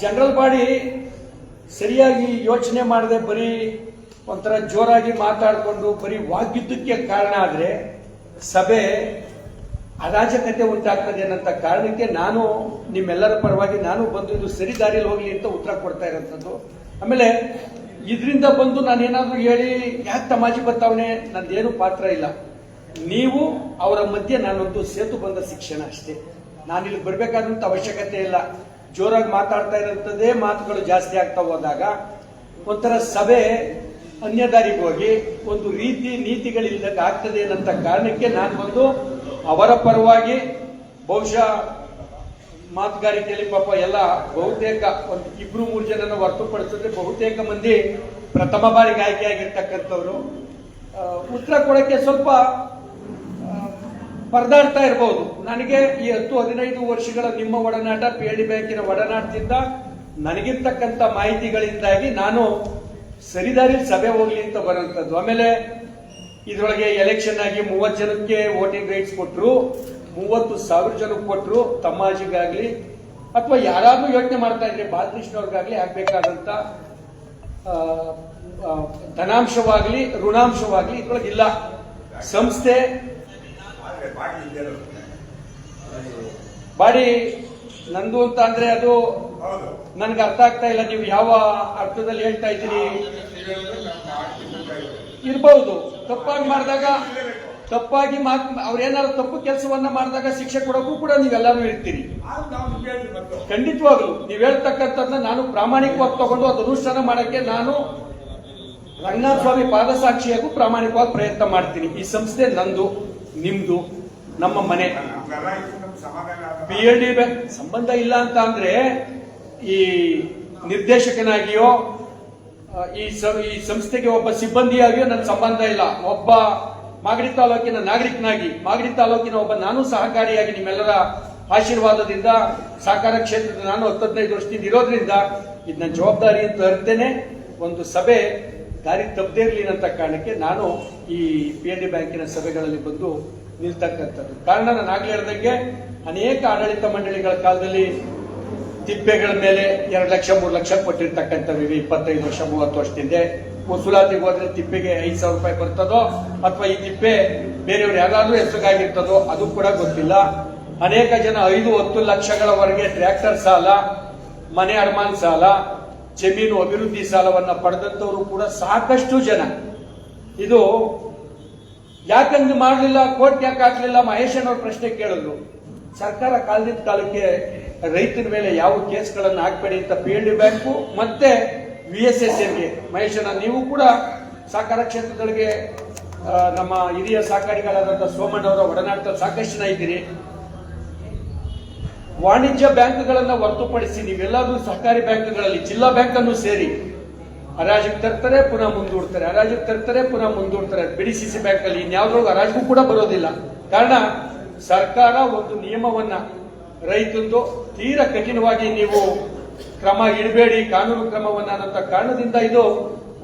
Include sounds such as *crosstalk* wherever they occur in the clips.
General body ಸರಿಯಾಗಿ ಯೋಚನೆ ಮಾಡದೆ ಬರೀ ಒಂಥರ ಜೋರಾಗಿ ಮಾತಾಡಿಕೊಂಡು ಬರೀ ವಾಗ್ಯುದ್ಧಕ್ಕೆ ಕಾರಣ ಆದರೆ ಸಭೆ ಅರಾಜಕತೆ ಉಂಟಾಗ್ತದೆ ಅನ್ನೋಂಥ ಕಾರಣಕ್ಕೆ ನಾನು ನಿಮ್ಮೆಲ್ಲರ ಪರವಾಗಿ ನಾನು ಬಂದು ಇದು ಸರಿ ದಾರಿಯಲ್ಲಿ ಹೋಗಲಿ ಅಂತ ಉತ್ತರ ಕೊಡ್ತಾ ಇರೋಂಥದ್ದು. ಆಮೇಲೆ ಇದರಿಂದ ಬಂದು ನಾನು ಏನಾದ್ರು ಹೇಳಿ ಯಾಕೆ ತಮಾಜಿ ಬರ್ತಾವನೆ ನಂದೇನು ಪಾತ್ರ ಇಲ್ಲ. ನೀವು ಅವರ ಮಧ್ಯೆ ನಾನೊಂದು ಸೇತು ಬಂದ ಶಿಕ್ಷಣ ಅಷ್ಟೇ. ನಾನಿಲ್ಲಿ ಬರಬೇಕಾದಂಥ ಅವಶ್ಯಕತೆ ಇಲ್ಲ. ಜೋರಾಗಿ ಮಾತಾಡ್ತಾ ಇರೋಂಥದ್ದೇ ಮಾತುಗಳು ಜಾಸ್ತಿ ಆಗ್ತಾ ಹೋದಾಗ ಒಂಥರ ಸಭೆ ಅನ್ಯದಾರಿಗೆ ಹೋಗಿ ಒಂದು ರೀತಿ ನೀತಿಗಳಿಲ್ಲ ಆಗ್ತದೆ ಅನ್ನಂತ ಕಾರಣಕ್ಕೆ ನಾನು ಬಂದು ಅವರ ಪರವಾಗಿ ಬಹುಶಃ ಮಾತುಗಾರಿಕೆಯಲ್ಲಿ ಪಾಪ ಎಲ್ಲ ಬಹುತೇಕ ಒಂದು ಇಬ್ರು ಮೂರು ಜನನ ಹೊರತುಪಡಿಸಿದ್ರೆ ಬಹುತೇಕ ಮಂದಿ ಪ್ರಥಮ ಬಾರಿಗೆ ಆಯ್ಕೆಯಾಗಿರ್ತಕ್ಕಂಥವ್ರು ಉತ್ತರ ಕೊಡಕ್ಕೆ ಸ್ವಲ್ಪ ಪರದಾಡ್ತಾ ಇರಬಹುದು ನನಗೆ ಈ ಹತ್ತು ಹದಿನೈದು ವರ್ಷಗಳ ನಿಮ್ಮ ಒಡನಾಟ ಪಿ ಎಲ್ ಡಿ ಬ್ಯಾಂಕಿನ ಒಡನಾಟದಿಂದ ನನಗಿರ್ತಕ್ಕಂಥ ಮಾಹಿತಿಗಳಿಂದಾಗಿ ನಾನು ಸರಿದಾರಿ ಸಭೆ ಹೋಗ್ಲಿ ಅಂತ ಬರುವಂತದ್ದು ಆಮೇಲೆ ಇದರೊಳಗೆ ಎಲೆಕ್ಷನ್ ಆಗಿ ಮೂವತ್ತು ಜನಕ್ಕೆ ವೋಟಿಂಗ್ ರೈಟ್ಸ್ ಕೊಟ್ಟರು ಮೂವತ್ತು ಸಾವಿರ ಜನಕ್ಕೆ ಕೊಟ್ಟರು ತಮ್ಮಾಜಿಗಾಗ್ಲಿ ಅಥವಾ ಯಾರಾದ್ರೂ ಯೋಚನೆ ಮಾಡ್ತಾ ಇದ್ರೆ ಬಾಲಕೃಷ್ಣ ಅವ್ರಿಗಾಗ್ಲಿ ಆಗ್ಬೇಕಾದಂತ ಧನಾಂಶವಾಗ್ಲಿ, ಋಣಾಂಶವಾಗ್ಲಿ ಇದ್ರೊಳಗೆ ಇಲ್ಲ ಸಂಸ್ಥೆ ಬಾಡಿ ನಂದು ಅಂತ ಅಂದ್ರೆ ಅದು ನನ್ಗೆ ಅರ್ಥ ಆಗ್ತಾ ಇಲ್ಲ ನೀವು ಯಾವ ಅರ್ಥದಲ್ಲಿ ಹೇಳ್ತಾ ಇದ್ದೀರಿ? ಇರಬಹುದು ತಪ್ಪಾಗಿ ಮಾಡಿದಾಗ ತಪ್ಪಾಗಿ ಮಾತ್ ಅವ್ರೇನಾದ್ರು ತಪ್ಪು ಕೆಲಸವನ್ನ ಮಾಡಿದಾಗ ಶಿಕ್ಷೆ ಕೊಡೋಕ್ಕೂ ಕೂಡ ನೀವೆಲ್ಲರೂ ಇರ್ತೀರಿ. ಖಂಡಿತವಾಗ್ಲು ನೀವ್ ಹೇಳ್ತಕ್ಕಂಥದ್ದನ್ನ ನಾನು ಪ್ರಾಮಾಣಿಕವಾಗಿ ತಗೊಂಡು ಅದು ಅನುಷ್ಠಾನ ಮಾಡಕ್ಕೆ ನಾನು ರಂಗನಾಥ ಸ್ವಾಮಿ ಪಾದಸಾಕ್ಷಿಯಾಗೂ ಪ್ರಾಮಾಣಿಕವಾಗಿ ಪ್ರಯತ್ನ ಮಾಡ್ತೀನಿ. ಈ ಸಂಸ್ಥೆ ನಂದು ನಿಮ್ದು. ನಮ್ಮ ಮನೆ. ಪಿ ಎಲ್ ಡಿ ಸಂಬಂಧ ಇಲ್ಲ ಅಂತ ಅಂದ್ರೆ ಈ ನಿರ್ದೇಶಕನಾಗಿಯೋ ಈ ಈ ಸಂಸ್ಥೆಗೆ ಒಬ್ಬ ಸಿಬ್ಬಂದಿಯಾಗಿಯೋ ನನ್ನ ಸಂಬಂಧ ಇಲ್ಲ. ಒಬ್ಬ ಮಾಗಡಿ ತಾಲೂಕಿನ ನಾಗರಿಕನಾಗಿ, ಮಾಗಡಿ ತಾಲೂಕಿನ ಒಬ್ಬ ನಾನು ಸಹಕಾರಿಯಾಗಿ ನಿಮ್ಮೆಲ್ಲರ ಆಶೀರ್ವಾದದಿಂದ, ಸಹಕಾರ ಕ್ಷೇತ್ರದ ನಾನು ಹತ್ತದೈದು ವರ್ಷದಿಂದ ಇರೋದ್ರಿಂದ ಇದು ನನ್ನ ಜವಾಬ್ದಾರಿ ಅಂತ ಅರ್ತೇನೆ ಒಂದು ಸಭೆ ದಾರಿ ತಪ್ಪದೇ ಇರಲಿ ಅಂತ ಕಾರಣಕ್ಕೆ ನಾನು ಈ ಪಿ ಎಲ್ ಡಿ ಬ್ಯಾಂಕಿನ ಸಭೆಗಳಲ್ಲಿ ಬಂದು ನಿಲ್ತಕ್ಕಂಥದ್ದು. ಕಾರಣ ನಾನು ಆಗ್ಲೇ ಹೇಳ್ದಂಗೆ, ಅನೇಕ ಆಡಳಿತ ಮಂಡಳಿಗಳ ಕಾಲದಲ್ಲಿ ತಿಪ್ಪೆಗಳ ಮೇಲೆ ಎರಡು ಲಕ್ಷ, ಮೂರು ಲಕ್ಷ ಕೊಟ್ಟಿರ್ತಕ್ಕಂಥವು ಇವೆ ಇಪ್ಪತ್ತೈದು ವರ್ಷ, ಮೂವತ್ತು ವರ್ಷದಿಂದ ವಸೂಲಾತಿಗೆ ಹೋದ್ರೆ ತಿಪ್ಪೆಗೆ ಐದು ಸಾವಿರ ರೂಪಾಯಿ ಬರ್ತದೋ, ಅಥವಾ ಈ ತಿಪ್ಪೆ ಬೇರೆಯವ್ರು ಯಾರಾದ್ರೂ ಹೆಸರುಗಾಗಿರ್ತದೋ, ಅದು ಕೂಡ ಗೊತ್ತಿಲ್ಲ. ಅನೇಕ ಜನ ಐದು, ಹತ್ತು ಲಕ್ಷಗಳವರೆಗೆ ಟ್ರ್ಯಾಕ್ಟರ್ ಸಾಲ, ಮನೆ ಅಡಮಾನ್ ಸಾಲ, ಜಮೀನು ಅಭಿವೃದ್ಧಿ ಸಾಲವನ್ನ ಪಡೆದಂತವರು ಕೂಡ ಸಾಕಷ್ಟು ಜನ. ಇದು ಯಾಕಂದ್ರೆ ಮಾಡಲಿಲ್ಲ, ಕೋರ್ಟ್ ಯಾಕೆ ಹಾಕ್ಲಿಲ್ಲ? ಮಹೇಶನ್ ಪ್ರಶ್ನೆ ಕೇಳಿದ್ರು. ಸರ್ಕಾರ ಕಾಲದಿಂದ ಕಾಲಕ್ಕೆ ರೈತನ ಮೇಲೆ ಯಾವ ಕೇಸ್ಗಳನ್ನು ಹಾಕಬೇಡಿ ಅಂತ ಪಿ ಎಲ್ ಡಿ ಬ್ಯಾಂಕು ಮತ್ತೆ ವಿ ಎಸ್ ಎಸ್ ಎಂಗೆ ಮಹೇಶನ ನೀವು ಕೂಡ ಸಹಕಾರ ಕ್ಷೇತ್ರಗಳಿಗೆ ನಮ್ಮ ಹಿರಿಯ ಸಹಕಾರಿಗಳಾದಂಥ ಸೋಮಣ್ಣ ಅವರ ಒಡನಾಟದಲ್ಲಿ ಸಾಕಷ್ಟು ಜನ ಇದ್ದೀರಿ. ವಾಣಿಜ್ಯ ಬ್ಯಾಂಕ್ಗಳನ್ನು ಹೊರತುಪಡಿಸಿ ನೀವೆಲ್ಲರೂ ಸಹಕಾರಿ ಬ್ಯಾಂಕ್ಗಳಲ್ಲಿ, ಜಿಲ್ಲಾ ಬ್ಯಾಂಕ್ ಅನ್ನು ಸೇರಿ ಹರಾಜಿಗೆ ತರ್ತಾರೆ, ಪುನಃ ಮುಂದೂಡ್ತಾರೆ. ಹರಾಜಿಗೆ ತರ್ತಾರೆ, ಪುನಃ ಮುಂದೂಡ್ತಾರೆ. ಬಿಡಿ ಸಿ ಸಿ ಬ್ಯಾಂಕ್ ಅಲ್ಲಿ ಇನ್ಯಾವ್ದ್ರೊಳಗೆ ಹರಾಜಿಗೂ ಕೂಡ ಬರೋದಿಲ್ಲ. ಕಾರಣ, ಸರ್ಕಾರ ಒಂದು ನಿಯಮವನ್ನ, ರೈತಂದು ತೀರಾ ಕಠಿಣವಾಗಿ ನೀವು ಕ್ರಮ ಇಡಬೇಡಿ, ಕಾನೂನು ಕ್ರಮವನ್ನ ಅನ್ನೋ ಕಾರಣದಿಂದ ಇದು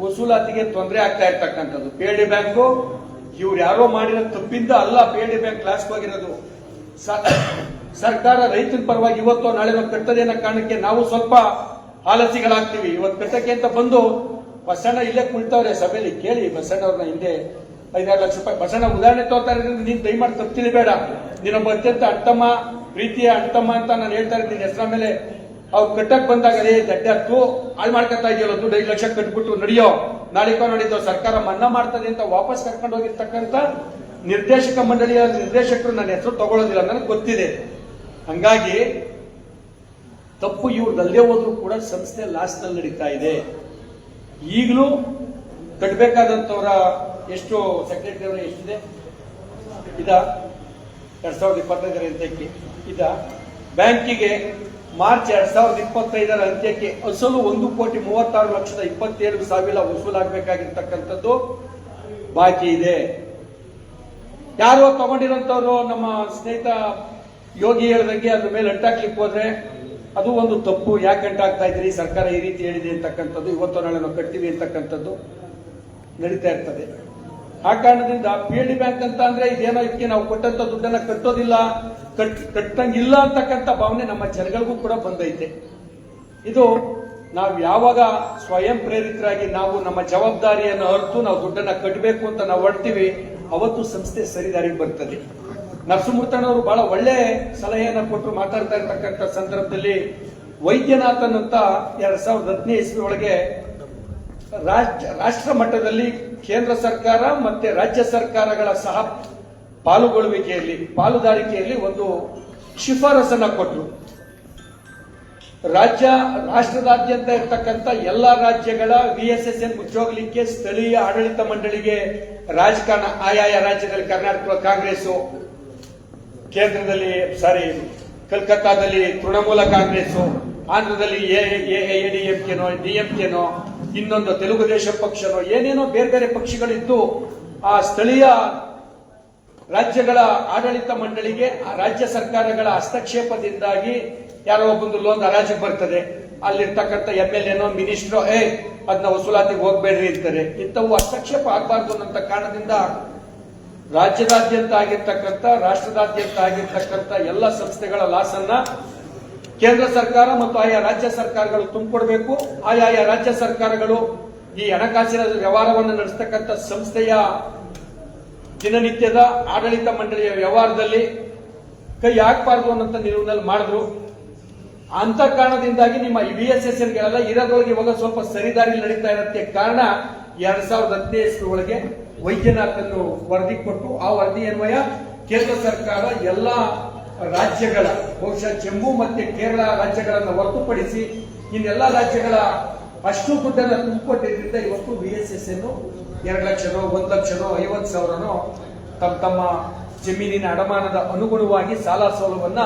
ವಸೂಲಾತಿಗೆ ತೊಂದರೆ ಆಗ್ತಾ ಇರ್ತಕ್ಕಂಥದ್ದು. ಪಿ ಡಿ ಬ್ಯಾಂಕು, ಇವ್ರು ಯಾರೋ ಮಾಡಿರೋ ತಪ್ಪಿಂದ ಅಲ್ಲ ಪಿ ಡಿ ಬ್ಯಾಂಕ್ ಲಾಸ್ಟ್ ಆಗಿರೋದು. ಸರ್ಕಾರ ರೈತನ ಪರವಾಗಿ ಇವತ್ತು ನಾಳೆ ಕಟ್ಟದೆ ಅನ್ನೋ ಕಾರಣಕ್ಕೆ ನಾವು ಸ್ವಲ್ಪ ಆಲಸಿಗಳಾಗ್ತೀವಿ. ಇವತ್ತು ಕಟ್ಟಕ್ಕೆ ಅಂತ ಬಂದು ಬಸಣ್ಣ ಇಲ್ಲೇ ಕುಳಿತವ್ರೆ ಸಭೆಯಲ್ಲಿ ಕೇಳಿ ಬಸಣ್ಣ ಅವ್ರನ್ನ ಹಿಂದೆ ಐದಾರು ಲಕ್ಷ ರೂಪಾಯಿ. ಬಸಣ್ಣ ಉದಾಹರಣೆ ತೋರ್ತಾ ನೀನು ನೀನ್ ದಯಮಾಡಿ ತಪ್ಪು ತಿಳಿಬೇಡ ನೀನೊಬ್ಬ ಅತ್ಯಂತ ಅಟ್ಟಮ್ಮ ಪ್ರೀತಿಯ ಅಟ್ಟಮ್ಮ ಅಂತ ನಾನು ಹೇಳ್ತಾ ಇದ್ದೀನಿ ಹೆಸರ ಮೇಲೆ ಅವ್ರು ಕಟ್ಟಕ್ ಬಂದಾಗ ಅದೇ ದಡ್ಡತ್ತು ಹಾಳು ಮಾಡ್ಕೊತಾ ಇದೆಯಲ್ಲ, ದುಡ್ಡು ಐದು ಲಕ್ಷ ಕಟ್ಬಿಟ್ಟು ನಡೆಯೋ. ನಾಳಿಕೋ ನಡೀತೋ, ಸರ್ಕಾರ ಮನ್ನಾ ಮಾಡ್ತದೆ ಅಂತ ವಾಪಸ್ ಕರ್ಕೊಂಡು ಹೋಗಿರ್ತಕ್ಕಂಥ ನಿರ್ದೇಶಕ ಮಂಡಳಿಯ ನಿರ್ದೇಶಕರು ನನ್ನ ಹೆಸರು ತಗೊಳ್ಳೋದಿಲ್ಲ. ನನಗೆ ಗೊತ್ತಿದೆ. ಹಂಗಾಗಿ ತಪ್ಪು ಇವ್ರದಲ್ಲೇ ಹೋದ್ರು ಕೂಡ ಸಂಸ್ಥೆ ಲಾಸ್ನಲ್ಲಿ ನಡೀತಾ ಇದೆ. ಈಗಲೂ ಕಟ್ಟಬೇಕಾದಂಥವರ ಎಷ್ಟು ಸೆಕ್ರೆಟರಿ ಎಷ್ಟಿದೆ? ಇದ ಎರಡ್ ಸಾವಿರದ ಇಪ್ಪತ್ತೈದರ ಅಂತ್ಯಕ್ಕೆ. ಇದ ಬ್ಯಾಂಕಿಗೆ ಮಾರ್ಚ್ ಎರಡ್ ಸಾವಿರದ ಇಪ್ಪತ್ತೈದರ ಅಂತ್ಯಕ್ಕೆ ಅಸಲು ಒಂದು ಕೋಟಿ ಮೂವತ್ತಾರು ಲಕ್ಷದ ಇಪ್ಪತ್ತೇಳು ಸಾವಿರ ವಸೂಲಾಗಬೇಕಾಗಿರ್ತಕ್ಕಂಥದ್ದು ಬಾಕಿ ಇದೆ. ಯಾರೋ ತಗೊಂಡಿರೋಂಥವ್ರು ನಮ್ಮ ಸ್ನೇಹಿತ ಯೋಗಿ ಹೇಳ್ದಂಗೆ ಅದ್ರ ಮೇಲೆ ಅಂಟಾಕ್ಲಿಕ್ಕೆ ಹೋದ್ರೆ ಅದು ಒಂದು ತಪ್ಪು. ಯಾಕೆ ಅಂಟಾಕ್ತಾ ಇದ್ರಿ? ಸರ್ಕಾರ ಈ ರೀತಿ ಹೇಳಿದೆ ಅಂತಕ್ಕಂಥದ್ದು, ಇವತ್ತು ನಾಳೆ ನಾವು ಕಟ್ತೀವಿ ಅಂತಕ್ಕಂಥದ್ದು ನಡೀತಾ ಇರ್ತದೆ. ಆ ಕಾರಣದಿಂದ ಪಿ ಎಲ್ ಡಿ ಬ್ಯಾಂಕ್ ಅಂತ ಅಂದ್ರೆ ಇದೇನೋ ಇದಕ್ಕೆ ನಾವು ಕೊಟ್ಟಂತ ದುಡ್ಡನ್ನ ಕಟ್ಟೋದಿಲ್ಲ, ಕಟ್, ಕಟ್ಟಂಗಿಲ್ಲ ಅಂತಕ್ಕಂಥ ಭಾವನೆ ನಮ್ಮ ಜನಗಳಿಗೂ ಕೂಡ ಬಂದೈತೆ. ಇದು ನಾವು ಯಾವಾಗ ಸ್ವಯಂ ಪ್ರೇರಿತರಾಗಿ ನಾವು ನಮ್ಮ ಜವಾಬ್ದಾರಿಯನ್ನು ಅರ್ತು ನಾವು ದುಡ್ಡನ್ನ ಕಟ್ಟಬೇಕು ಅಂತ ನಾವು ಹೊಡ್ತೀವಿ ಅವತ್ತು ಸಂಸ್ಥೆ ಸರಿದಾರಿಗೆ ಬರ್ತದೆ. ನರಸಿಂಹಮೂರ್ತಣ್ಣವರು ಬಹಳ ಒಳ್ಳೆ ಸಲಹೆಯನ್ನ ಕೊಟ್ಟರು ಮಾತಾಡ್ತಾ ಇರ್ತಕ್ಕಂಥ ಸಂದರ್ಭದಲ್ಲಿ ವೈದ್ಯನಾಥನ್ ಅಂತ ಎರಡ್ ಸಾವಿರದ ಹತ್ತನೇ ಇಸ್ವಿ ಒಳಗೆ ರಾಷ್ಟ್ರ ಮಟ್ಟದಲ್ಲಿ ಕೇಂದ್ರ ಸರ್ಕಾರ ಮತ್ತೆ ರಾಜ್ಯ ಸರ್ಕಾರಗಳ ಸಹ ಪಾಲುಗೊಳ್ಳುವಿಕೆಯಲ್ಲಿ, ಪಾಲುದಾರಿಕೆಯಲ್ಲಿ ಒಂದು ಶಿಫಾರಸನ್ನ ಕೊಟ್ಟರು ರಾಜ್ಯ, ರಾಷ್ಟ್ರದಾದ್ಯಂತ ಇರ್ತಕ್ಕಂಥ ಎಲ್ಲಾ ರಾಜ್ಯಗಳ ವಿ ಎಸ್ ಎಸ್ ಎನ್ ಮುಚ್ಚೋಗ್ಲಿಕ್ಕೆ ಸ್ಥಳೀಯ ಆಡಳಿತ ಮಂಡಳಿಗೆ ರಾಜಕಾರಣ ಆಯಾಯ ರಾಜ್ಯದಲ್ಲಿ ಕರ್ನಾಟಕ ಕಾಂಗ್ರೆಸ್ ಕೇಂದ್ರದಲ್ಲಿ ಸಾರಿ ಕಲ್ಕತ್ತಾದಲ್ಲಿ ತೃಣಮೂಲ ಕಾಂಗ್ರೆಸ್ ಆಂಧ್ರದಲ್ಲಿ ಎಡಿಎಂಕೆನೋ ಡಿಎಂಕೆನೋ ಇನ್ನೊಂದು ತೆಲುಗು ದೇಶ ಪಕ್ಷನೋ, ಏನೇನೋ ಬೇರೆ ಬೇರೆ ಪಕ್ಷಗಳಿದ್ದು, ಆ ಸ್ಥಳೀಯ ರಾಜ್ಯಗಳ ಆಡಳಿತ ಮಂಡಳಿಗೆ, ಆ ರಾಜ್ಯ ಸರ್ಕಾರಗಳ ಹಸ್ತಕ್ಷೇಪದಿಂದಾಗಿ ಯಾರೋ ಒಬ್ಬೊಂದು ಲೋನ್ ಹರಾಜಿಗೆ ಬರ್ತದೆ. ಅಲ್ಲಿರ್ತಕ್ಕಂಥ ಎಂ ಎಲ್ ಎನೋ, ಮಿನಿಸ್ಟ್ರೋ ಏ ಅದನ್ನ ವಸೂಲಾತಿಗೆ ಹೋಗ್ಬೇಡ್ರಿ ಅಂತಾರೆ. ಇಂಥವು ಹಸ್ತಕ್ಷೇಪ ಆಗಬಾರ್ದು ಅನ್ನೋ ಕಾರಣದಿಂದ ರಾಜ್ಯದಾದ್ಯಂತ ಆಗಿರ್ತಕ್ಕಂಥ, ರಾಷ್ಟ್ರದಾದ್ಯಂತ ಆಗಿರ್ತಕ್ಕಂಥ ಎಲ್ಲ ಸಂಸ್ಥೆಗಳ ಲಾಸನ್ನ ಕೇಂದ್ರ ಸರ್ಕಾರ ಮತ್ತು ಆಯಾ ರಾಜ್ಯ ಸರ್ಕಾರಗಳು ತುಂಬಿಕೊಡ್ಬೇಕು. ಆಯಾ ರಾಜ್ಯ ಸರ್ಕಾರಗಳು ಈ ಹಣಕಾಸಿನ ವ್ಯವಹಾರವನ್ನು ನಡೆಸ್ತಕ್ಕಂಥ ಸಂಸ್ಥೆಯ ದಿನನಿತ್ಯದ ಆಡಳಿತ ಮಂಡಳಿಯ ವ್ಯವಹಾರದಲ್ಲಿ ಕೈ ಹಾಕಬಾರ್ದು ಅನ್ನೋಂಥ ನಿಲುವಿನಲ್ಲಿ ಮಾಡಿದ್ರು. ಅಂತ ಕಾರಣದಿಂದಾಗಿ ನಿಮ್ಮ ವಿ ಎಸ್ ಎಸ್ ಇರೋದ್ರೊಳಗೆ ಇವಾಗ ಸ್ವಲ್ಪ ಸರಿದಾರಿ ನಡೀತಾ ಇರತ್ತೆ ಕಾರಣ ಎರಡ್ ಸಾವಿರದ ಹದಿನೈದು ಒಳಗೆ ವೈದ್ಯನಾಥನ್ನು ವರದಿ ಕೊಟ್ಟು ಆ ವರದಿ ಅನ್ವಯ ಕೇಂದ್ರ ಸರ್ಕಾರ ಎಲ್ಲ ರಾಜ್ಯಗಳ, ಬಹುಶಃ ಜಮ್ಮು ಮತ್ತೆ ಕೇರಳ ರಾಜ್ಯಗಳನ್ನು ಹೊರತುಪಡಿಸಿ ಇನ್ನೆಲ್ಲ ರಾಜ್ಯಗಳ ಅಷ್ಟು ದುಡ್ಡನ್ನು ತುಂಬಿಕೊಟ್ಟಿದ್ರಿಂದ ಇವತ್ತು ಬಿ ಎಸ್ ಎಸ್ ಎನ್ ಎರಡು ಲಕ್ಷನೋ, ಒಂದು ಲಕ್ಷನೋ, ಐವತ್ತು ಸಾವಿರನೋ ತಮ್ಮ ತಮ್ಮ ಜಮೀನಿನ ಅಡಮಾನದ ಅನುಗುಣವಾಗಿ ಸಾಲ ಸೌಲಭ್ಯವನ್ನ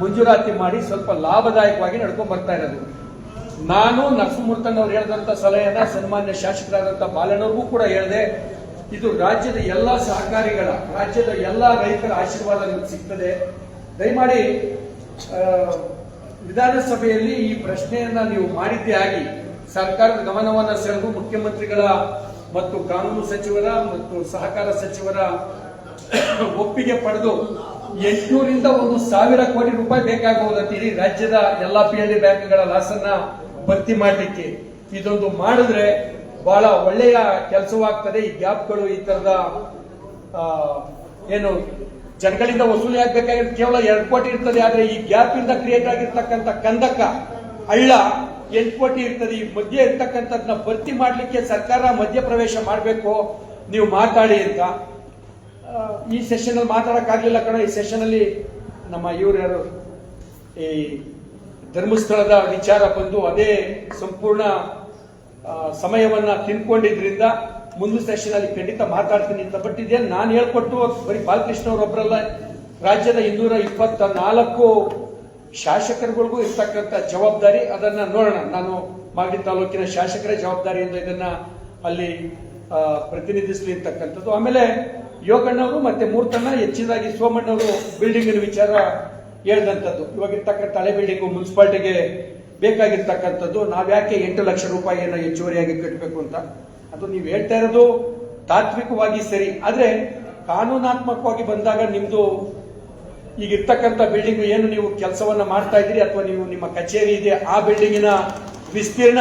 ಮಂಜೂರಾತಿ ಮಾಡಿ ಸ್ವಲ್ಪ ಲಾಭದಾಯಕವಾಗಿ ನಡ್ಕೊಂಡು ಬರ್ತಾ ಇರೋದು. ನಾನು ನರಸಿಂಹಮೂರ್ತನವ್ರು ಹೇಳಿದಂತ ಸಲಹೆಯನ್ನ ಸನ್ಮಾನ್ಯ ಶಾಸಕರಾದಂತ ಬಾಲಣ್ಣವ್ರಿಗೂ ಕೂಡ ಹೇಳಿದೆ. ಇದು ರಾಜ್ಯದ ಎಲ್ಲ ಸಹಕಾರಿಗಳ, ರಾಜ್ಯದ ಎಲ್ಲ ರೈತರ ಆಶೀರ್ವಾದ ನಿಮ್ಗೆ ಸಿಗ್ತದೆ. ದಯಮಾಡಿ ವಿಧಾನಸಭೆಯಲ್ಲಿ ಈ ಪ್ರಶ್ನೆಯನ್ನ ನೀವು ಮಾಡಿದ್ದೇ ಆಗಿ, ಸರ್ಕಾರದ ಗಮನವನ್ನ ಸೆಳೆದು ಮುಖ್ಯಮಂತ್ರಿಗಳ ಮತ್ತು ಕಾನೂನು ಸಚಿವರ ಮತ್ತು ಸಹಕಾರ ಸಚಿವರ ಒಪ್ಪಿಗೆ ಪಡೆದು ಎಂಟುನೂರಿಂದ ಒಂದು ಸಾವಿರ ಕೋಟಿ ರೂಪಾಯಿ ಬೇಕಾಗಬಹುದಂತೀರಿ ರಾಜ್ಯದ ಎಲ್ಲಾ ಪಿ ಎಲ್ ಬ್ಯಾಂಕ್ಗಳ ಲಾಸನ್ನ ಭರ್ತಿ ಮಾಡಲಿಕ್ಕೆ. ಇದೊಂದು ಮಾಡಿದ್ರೆ ಬಹಳ ಒಳ್ಳೆಯ ಕೆಲಸವಾಗ್ತದೆ, ಈ ಗ್ಯಾಪ್ಗಳು ಈ ತರದ ಏನು ಜನಗಳಿಂದ ವಸೂಲಿ ಆಗ್ಬೇಕಾಗಿರೋದು ಕೇವಲ ಎರಡು ಕೋಟಿ ಇರ್ತದೆ, ಆದ್ರೆ ಈ ಗ್ಯಾಪ್ ಇಂದ ಕ್ರಿಯೇಟ್ ಆಗಿರ್ತಕ್ಕಂಥ ಕಂದಕ ಹಳ್ಳ ಎಂಟು ಕೋಟಿ ಇರ್ತದೆ, ಈ ಮಧ್ಯೆ ಇರ್ತಕ್ಕಂಥದ್ದನ್ನ ಭರ್ತಿ ಮಾಡಲಿಕ್ಕೆ ಸರ್ಕಾರ ಮಧ್ಯ ಪ್ರವೇಶ ಮಾಡಬೇಕು, ನೀವು ಮಾತಾಡಿ ಅಂತ. ಈ ಸೆಷನ್ ಅಲ್ಲಿ ಮಾತಾಡಕ್ಕಾಗ್ಲಿಲ್ಲ ಕಣ, ಈ ಸೆಷನ್ ಅಲ್ಲಿ ನಮ್ಮ ಇವ್ರು ಯಾರು, ಈ ಧರ್ಮಸ್ಥಳದ ವಿಚಾರ ಬಂದು ಅದೇ ಸಂಪೂರ್ಣ ಸಮಯವನ್ನ ತಿನ್ಕೊಂಡಿದ್ರಿಂದ ಮುಂದಿನ ಸೆಷನ್ ಅಲ್ಲಿ ಖಂಡಿತ ಮಾತಾಡ್ತೀನಿ ಅಂತ. ಬಟ್ ಇದೇನು ನಾನು ಹೇಳ್ಕೊಟ್ಟು ಬರೀ ಬಾಲಕೃಷ್ಣ ಅವರೊಬ್ಬರಲ್ಲ ರಾಜ್ಯದ ಇನ್ನೂರ ಇಪ್ಪತ್ತ ನಾಲ್ಕು ಶಾಸಕರುಗಳಿಗೂ ಇರ್ತಕ್ಕಂಥ ಜವಾಬ್ದಾರಿ, ಅದನ್ನ ನೋಡೋಣ. ನಾನು ಮಾಗಡಿ ತಾಲೂಕಿನ ಶಾಸಕರ ಎಂದು ಇದನ್ನ ಅಲ್ಲಿ ಪ್ರತಿನಿಧಿಸಲಿ ಅಂತಕ್ಕಂಥದ್ದು ಆಮೇಲೆ ಯೋಗಣ್ಣವರು ಮತ್ತೆ ಮೂರ್ತಣ್ಣ, ಹೆಚ್ಚಿನದಾಗಿ ಸೋಮಣ್ಣವರು ಬಿಲ್ಡಿಂಗಿನ ವಿಚಾರ ಹೇಳಿದಂಥದ್ದು. ಇವಾಗಿರ್ತಕ್ಕಂಥ ಹಳೆ ಬಿಲ್ಡಿಂಗು ಮುನ್ಸಿಪಾಲ್ಟಿಗೆ ಬೇಕಾಗಿರ್ತಕ್ಕಂಥದ್ದು ನಾವ್ಯಾಕೆ ಎಂಟು ಲಕ್ಷ ರೂಪಾಯಿಯನ್ನು ಹೆಚ್ಚುವರಿಯಾಗಿ ಕಟ್ಟಬೇಕು ಅಂತ? ಅದು ನೀವು ಹೇಳ್ತಾ ಇರೋದು ತಾತ್ವಿಕವಾಗಿ ಸರಿ. ಆದರೆ ಕಾನೂನಾತ್ಮಕವಾಗಿ ಬಂದಾಗ ನಿಮ್ಮದು ಈಗ ಇರ್ತಕ್ಕಂಥ ಬಿಲ್ಡಿಂಗ್ ಏನು ನೀವು ಕೆಲಸವನ್ನ ಮಾಡ್ತಾ ಇದ್ದೀರಿ ಅಥವಾ ನೀವು ನಿಮ್ಮ ಕಚೇರಿ ಇದೆ, ಆ ಬಿಲ್ಡಿಂಗಿನ ವಿಸ್ತೀರ್ಣ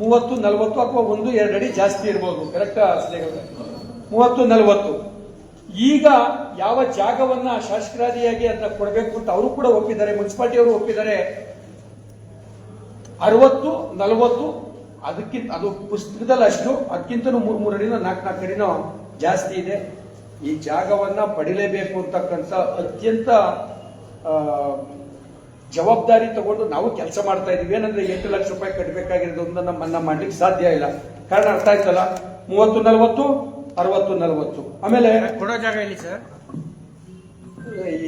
ಮೂವತ್ತು, ನಲವತ್ತು ಅಥವಾ ಒಂದು, ಎರಡು ಅಡಿ ಜಾಸ್ತಿ ಇರ್ಬೋದು. ಕರೆಕ್ಟ್ ಮೂವತ್ತು, ನಲವತ್ತು. ಈಗ ಯಾವ ಜಾಗವನ್ನ ಶಾಸಕರಾದಿಯಾಗಿ ಅದನ್ನ ಕೊಡಬೇಕು ಅಂತ ಅವರು ಕೂಡ ಒಪ್ಪಿದ್ದಾರೆ ಮುನ್ಸಿಪಾಲ್ಟಿ ಅವರು ಒಪ್ಪಿದ್ದಾರೆ. ಅರವತ್ತು ನಲವತ್ತು ಅದಕ್ಕಿಂತ ಅದು ಪುಸ್ತಕದಲ್ಲಿ ಅಷ್ಟು ಅದಕ್ಕಿಂತನೂ ಮೂರ್ ಮೂರು ಅಡಿನೋ ನಾಲ್ಕು ನಾಲ್ಕು ಅಡಿನೋ ಜಾಸ್ತಿ ಇದೆ. ಈ ಜಾಗವನ್ನ ಪಡಿಲೇಬೇಕು ಅಂತಕ್ಕಂಥ ಅತ್ಯಂತ ಜವಾಬ್ದಾರಿ ತಗೊಂಡು ನಾವು ಕೆಲಸ ಮಾಡ್ತಾ ಇದೀವಿ ಏನಂದ್ರೆ ಎಂಟು ಲಕ್ಷ ರೂಪಾಯಿ ಕಟ್ಟಬೇಕಾಗಿರೋದನ್ನ ಮನ್ನಾ ಮಾಡ್ಲಿಕ್ಕೆ ಸಾಧ್ಯ ಇಲ್ಲ. ಕಾರಣ ಅರ್ಥ ಆಯ್ತಲ್ಲ? ಮೂವತ್ತು ನಲವತ್ತು ಅರವತ್ತು ನಲವತ್ತು. ಆಮೇಲೆ ಕೊಡೋ ಜಾಗ ಇಲ್ಲಿ ಸರ್?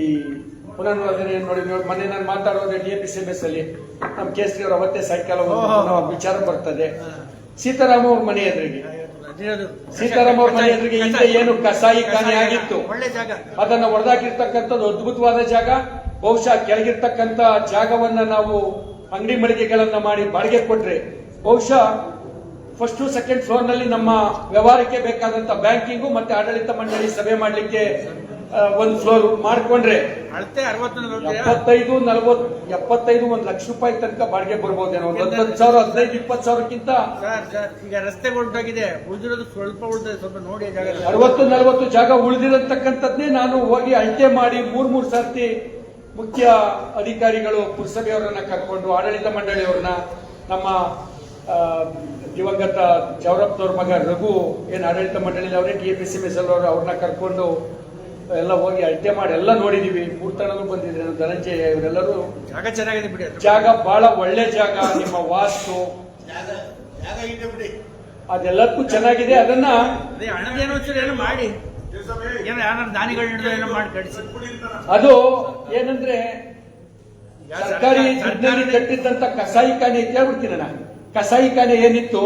ಈ ಪುನರ್ವರ್ಧನೆ ನೋಡಿ ಮೊನ್ನೆ ನಾನು ಮಾತಾಡೋದು D A P C S ಅಲ್ಲಿ ನಮ್ಮ ಕೇಸರಿ ಅವರು ಅವತ್ತೇ ಸಾಯಂಕಾಲ ವಿಚಾರ ಬರ್ತದೆ. ಸೀತಾರಾಮ ಅವ್ರ ಮನೆ ಎದುರಿಗೆ. ಸೀತಾರಾಮ ಅವ್ರ ಮನೆ ಎದುರಿಗೆ ಹಿಂದೆ ಏನು ಕಸಾಯಿ ಖಾನೆ ಆಗಿತ್ತು. ಅದನ್ನ ಹೊಡೆದಾಕಿರ್ತಕ್ಕಂಥದ್ದು ಅದ್ಭುತವಾದ ಜಾಗ. ಬಹುಶಃ ಕೆಳಗಿರ್ತಕ್ಕಂಥ ಜಾಗವನ್ನ ನಾವು ಅಂಗಡಿ ಮಳಿಗೆಗಳನ್ನ ಮಾಡಿ ಬಾಡಿಗೆ ಕೊಟ್ರೆ ಬಹುಶಃ ಫಸ್ಟ್ ಸೆಕೆಂಡ್ ಫ್ಲೋರ್ನಲ್ಲಿ ನಮ್ಮ ವ್ಯವಹಾರಕ್ಕೆ ಬೇಕಾದಂತ ಬ್ಯಾಂಕಿಂಗು ಮತ್ತೆ ಆಡಳಿತ ಮಂಡಳಿ ಸಭೆ ಮಾಡಲಿಕ್ಕೆ ಒಂದ್ ಫ್ಲೋರ್ ಮಾಡ್ಕೊಂಡ್ರೆ ಅಳತೆ ಅರವತ್ತು ನಲವತ್ತು ಎಪ್ಪತ್ತೈದು ಒಂದು ಎಪ್ಪತ್ತೈದು ಲಕ್ಷ ರೂಪಾಯಿ ತನಕ ಬಾಡಿಗೆ ಬರ್ಬೋದೇನೋ ಒಂದು ಹತ್ತತ್ತು ಸಾವಿರ ಹದಿನೈದು ಇಪ್ಪತ್ತು ಸಾವಿರಕ್ಕಿಂತ. ಈಗ ರಸ್ತೆ ಉಂಟಾಗಿದೆ. ಉಳಿದಿರೋದು ಸ್ವಲ್ಪ ಉಳಿದ ಸ್ವಲ್ಪ ನೋಡಿ ಅರವತ್ತು ನಲವತ್ತು ಜಾಗ ಉಳಿದಿರತಕ್ಕಂಥದ್ದೇ ನಾನು ಹೋಗಿ ಅಳತೆ ಮಾಡಿ ಮೂರ್ ಮೂರ್ ಸರ್ತಿ ಮುಖ್ಯ ಅಧಿಕಾರಿಗಳು ಪುರಸಭೆಯವರನ್ನ ಕರ್ಕೊಂಡು ಆಡಳಿತ ಮಂಡಳಿಯವ್ರನ್ನ ನಮ್ಮ ದಿವಂಗತ ಜವರಪ್ಪನವ್ರ ಮಗ ರಘು ಏನ್ ಆಡಳಿತ ಮಂಡಳಿ ಅವರೇ ಟಿ ಎ ಪಿ ಸಿ ಮಿಸಲ್ ಅವರು ಅವ್ರನ್ನ ಕರ್ಕೊಂಡು ಎಲ್ಲ ಹೋಗಿ ಅಳತೆ ಮಾಡಿ ಎಲ್ಲ ನೋಡಿದೀವಿ. ಮೂರ್ತನೂ ಬಂದಿದ್ರೆ ಧನಂಜಯ ಇವರೆಲ್ಲರೂ ಜಾಗ ಚೆನ್ನಾಗಿದೆ ಬಿಡಿ ಜಾಗ ಬಹಳ ಒಳ್ಳೆ ಜಾಗ ನಿಮ್ಮ ವಾಸ್ತು. ಅದೆಲ್ಲದಕ್ಕೂ ಚೆನ್ನಾಗಿದೆ. ಅದನ್ನ ಏನೋ ಮಾಡಿ. ಅದು ಏನಂದ್ರೆ ಸರ್ಕಾರಿ ಕಟ್ಟಿದ್ದಂತ ಕಸಾಯಿ ಖಾನೆ ಅಂತ ಹೇಳ್ಬಿಡ್ತೀನಿ ನಾನು. ಕಸಾಯಿ ಖಾನೆ ಏನಿತ್ತು?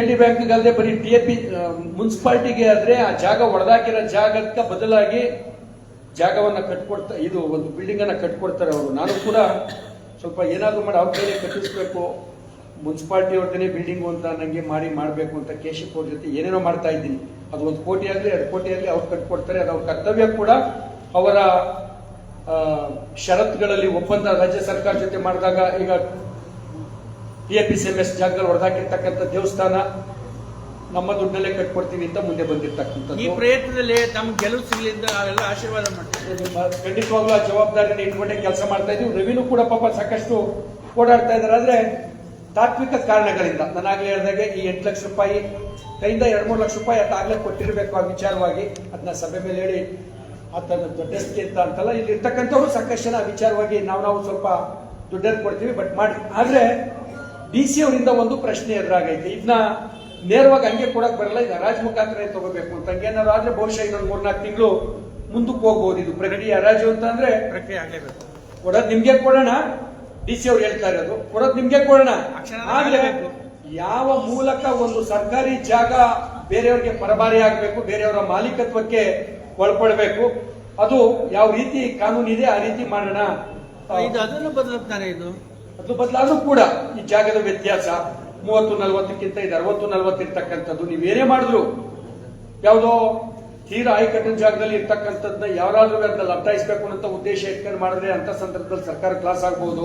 ಎಲ್ ಡಿ ಬ್ಯಾಂಕ್ ಅಲ್ಲದೆ ಬರೀ ಟಿ ಎ ಪಿ ಮುನ್ಸಿಪಾಲ್ಟಿಗೆ ಆದ್ರೆ ಆ ಜಾಗ ಒಡೆದಾಕಿರೋ ಜಾಗಕ್ಕೆ ಬದಲಾಗಿ ಜಾಗವನ್ನ ಕಟ್ಕೊಡ್ತಾ, ಇದು ಒಂದು ಬಿಲ್ಡಿಂಗ್ ಅನ್ನ ಕಟ್ಕೊಡ್ತಾರೆ ಅವರು. ನಾನು ಕೂಡ ಸ್ವಲ್ಪ ಏನಾದರೂ ಮಾಡಿ ಅವ್ರ ಕೈಲಿ ಕಟ್ಟಿಸ್ಬೇಕು. ಮುನ್ಸಿಪಾಲ್ಟಿ ಅವ್ರದೇ ಬಿಲ್ಡಿಂಗ್ ಅಂತ ನನಗೆ ಮಾಡಿ ಮಾಡಬೇಕು ಅಂತ ಕೇಶಪ್ ಅವ್ರ ಜೊತೆ ಏನೇನೋ ಮಾಡ್ತಾ ಇದ್ದೀನಿ. ಅದು ಒಂದು ಕೋಟಿ ಆಗಲಿ, ಎರಡು ಕೋಟಿ ಆಗಲಿ ಅವ್ರು ಕಟ್ಕೊಡ್ತಾರೆ. ಅದು ಅವ್ರ ಕರ್ತವ್ಯ ಕೂಡ ಅವರ ಷರತ್ತುಗಳಲ್ಲಿ ಒಪ್ಪಂದ ರಾಜ್ಯ ಸರ್ಕಾರ ಜೊತೆ ಮಾಡಿದಾಗ ಈಗ T A P C M S ಜಾಗದಲ್ಲಿ ಹೊಡೆದಾಕಿರ್ತಕ್ಕಂಥ ದೇವಸ್ಥಾನ ನಮ್ಮ ದುಡ್ಡಲ್ಲೇ ಕಟ್ಕೊಡ್ತೀವಿ ಅಂತ ಮುಂದೆ ಬಂದಿರ್ತಕ್ಕಂಥ ಈ ಪ್ರಯತ್ನದಲ್ಲಿ ತಮ್ಮ ಗೆಲುವು ಸಿಗಲಿ ಅಂತ ನಾವೆಲ್ಲ ಆಶೀರ್ವಾದ ಮಾಡ್ತೀವಿ. ಖಂಡಿತವಾಗ್ಲೂ ಆ ಜವಾಬ್ದಾರಿನ ಇಟ್ಕೊಂಡೆ ಕೆಲಸ ಮಾಡ್ತಾ ಇದೀವಿ ರೆವಿನ್ಯೂ ಕೂಡ ಪಾಪ ಸಾಕಷ್ಟು ಓಡಾಡ್ತಾ ಇದ್ದಾರೆ. ಆದರೆ ತಾತ್ವಿಕ ಕಾರಣಗಳಿಂದ ನಾನಾಗ್ಲೇ ಹೇಳಿದಾಗೆ ಈ ಎಂಟು ಲಕ್ಷ ರೂಪಾಯಿ ಕೈಯಿಂದ ಎರಡು ಮೂರು ಲಕ್ಷ ರೂಪಾಯಿ ಅದಾಗಲೇ ಕೊಟ್ಟಿರಬೇಕು ಆ ವಿಚಾರವಾಗಿ. ಅದನ್ನ ಸಭೆ ಮೇಲೆ ಹೇಳಿ ಆತನ ದೊಡ್ಡಸ್ತಿ ಅಂತ ಅಂತಲ್ಲ. ಇಲ್ಲಿ ಇರ್ತಕ್ಕಂಥವ್ರು ಸಾಕಷ್ಟು ಜನ ಆ ವಿಚಾರವಾಗಿ ನಾವು ನಾವು ಸ್ವಲ್ಪ ದುಡ್ಡನ್ನು ಕೊಡ್ತೀವಿ ಬಟ್ ಮಾಡಿ. ಆದ್ರೆ ಡಿ ಸಿ ಅವರಿಂದ ಒಂದು ಪ್ರಶ್ನೆ ಎದುರಾಗೈತೆ. ಇದನ್ನ ನೇರವಾಗಿ ಹಂಗೆ ಕೊಡಕ್ ಬರಲ್ಲ ಇದು ಹರಾಜ್ ಮುಖಾಂತರ ತಗೋಬೇಕು ಅಂತ. ಹಂಗೇನಾದ್ರು ಆದ್ರೆ ಬಹುಶಃ ಇನ್ನೊಂದು ಮೂರ್ನಾಲ್ಕು ತಿಂಗಳು ಮುಂದಕ್ಕೆ ಹೋಗ್ಬೋದು ಇದು. ಪ್ರಗತಿ ಹರಾಜು ಅಂತ ಅಂದ್ರೆ ಪ್ರಕ್ರಿಯೆ ಆಗ್ಲೇಬೇಕು. ಕೊಡೋದು ನಿಮ್ಗೆ ಕೊಡೋಣ ಡಿ ಸಿ ಅವ್ರು ಹೇಳ್ತಾ ಇರೋದು. ಕೊಡೋದು ನಿಮ್ಗೆ ಕೊಡೋಣ. ಆಗ್ಲೇಬೇಕು. ಯಾವ ಮೂಲಕ ಒಂದು ಸರ್ಕಾರಿ ಜಾಗ ಬೇರೆಯವ್ರಿಗೆ ಪರಭಾರಿ ಆಗ್ಬೇಕು ಬೇರೆಯವರ ಮಾಲೀಕತ್ವಕ್ಕೆ ಒಳಪಡಬೇಕು ಅದು ಯಾವ ರೀತಿ ಕಾನೂನು ಇದೆ ಆ ರೀತಿ ಮಾಡೋಣ. ಇದು ಅದನ್ನು ಬದಲಾಗ್ತಾನೆ ಇದು. ಅದು ಬದಲಾದ್ರೂ ಕೂಡ ಈ ಜಾಗದ ವ್ಯತ್ಯಾಸ ಮೂವತ್ತು ನಲವತ್ತಕ್ಕಿಂತ ಇದು ಅರವತ್ತು ನಲವತ್ತು ಇರ್ತಕ್ಕಂಥದ್ದು ನೀವೇನೇ ಮಾಡಿದ್ರು ಯಾವುದೋ ತೀರ ಆಯ್ಕಟ್ಟಿನ ಜಾಗದಲ್ಲಿ ಇರ್ತಕ್ಕಂಥದ್ದನ್ನ ಯಾರಾದ್ರೂ ಅದನ್ನ ಅರ್ಥೈಸಬೇಕು ಅಂತ ಉದ್ದೇಶ ಇಟ್ಕೊಂಡು ಮಾಡಿದ್ರೆ ಅಂತ ಸಂದರ್ಭದಲ್ಲಿ ಸರ್ಕಾರ ಕ್ಲಾಸ್ ಆಗ್ಬಹುದು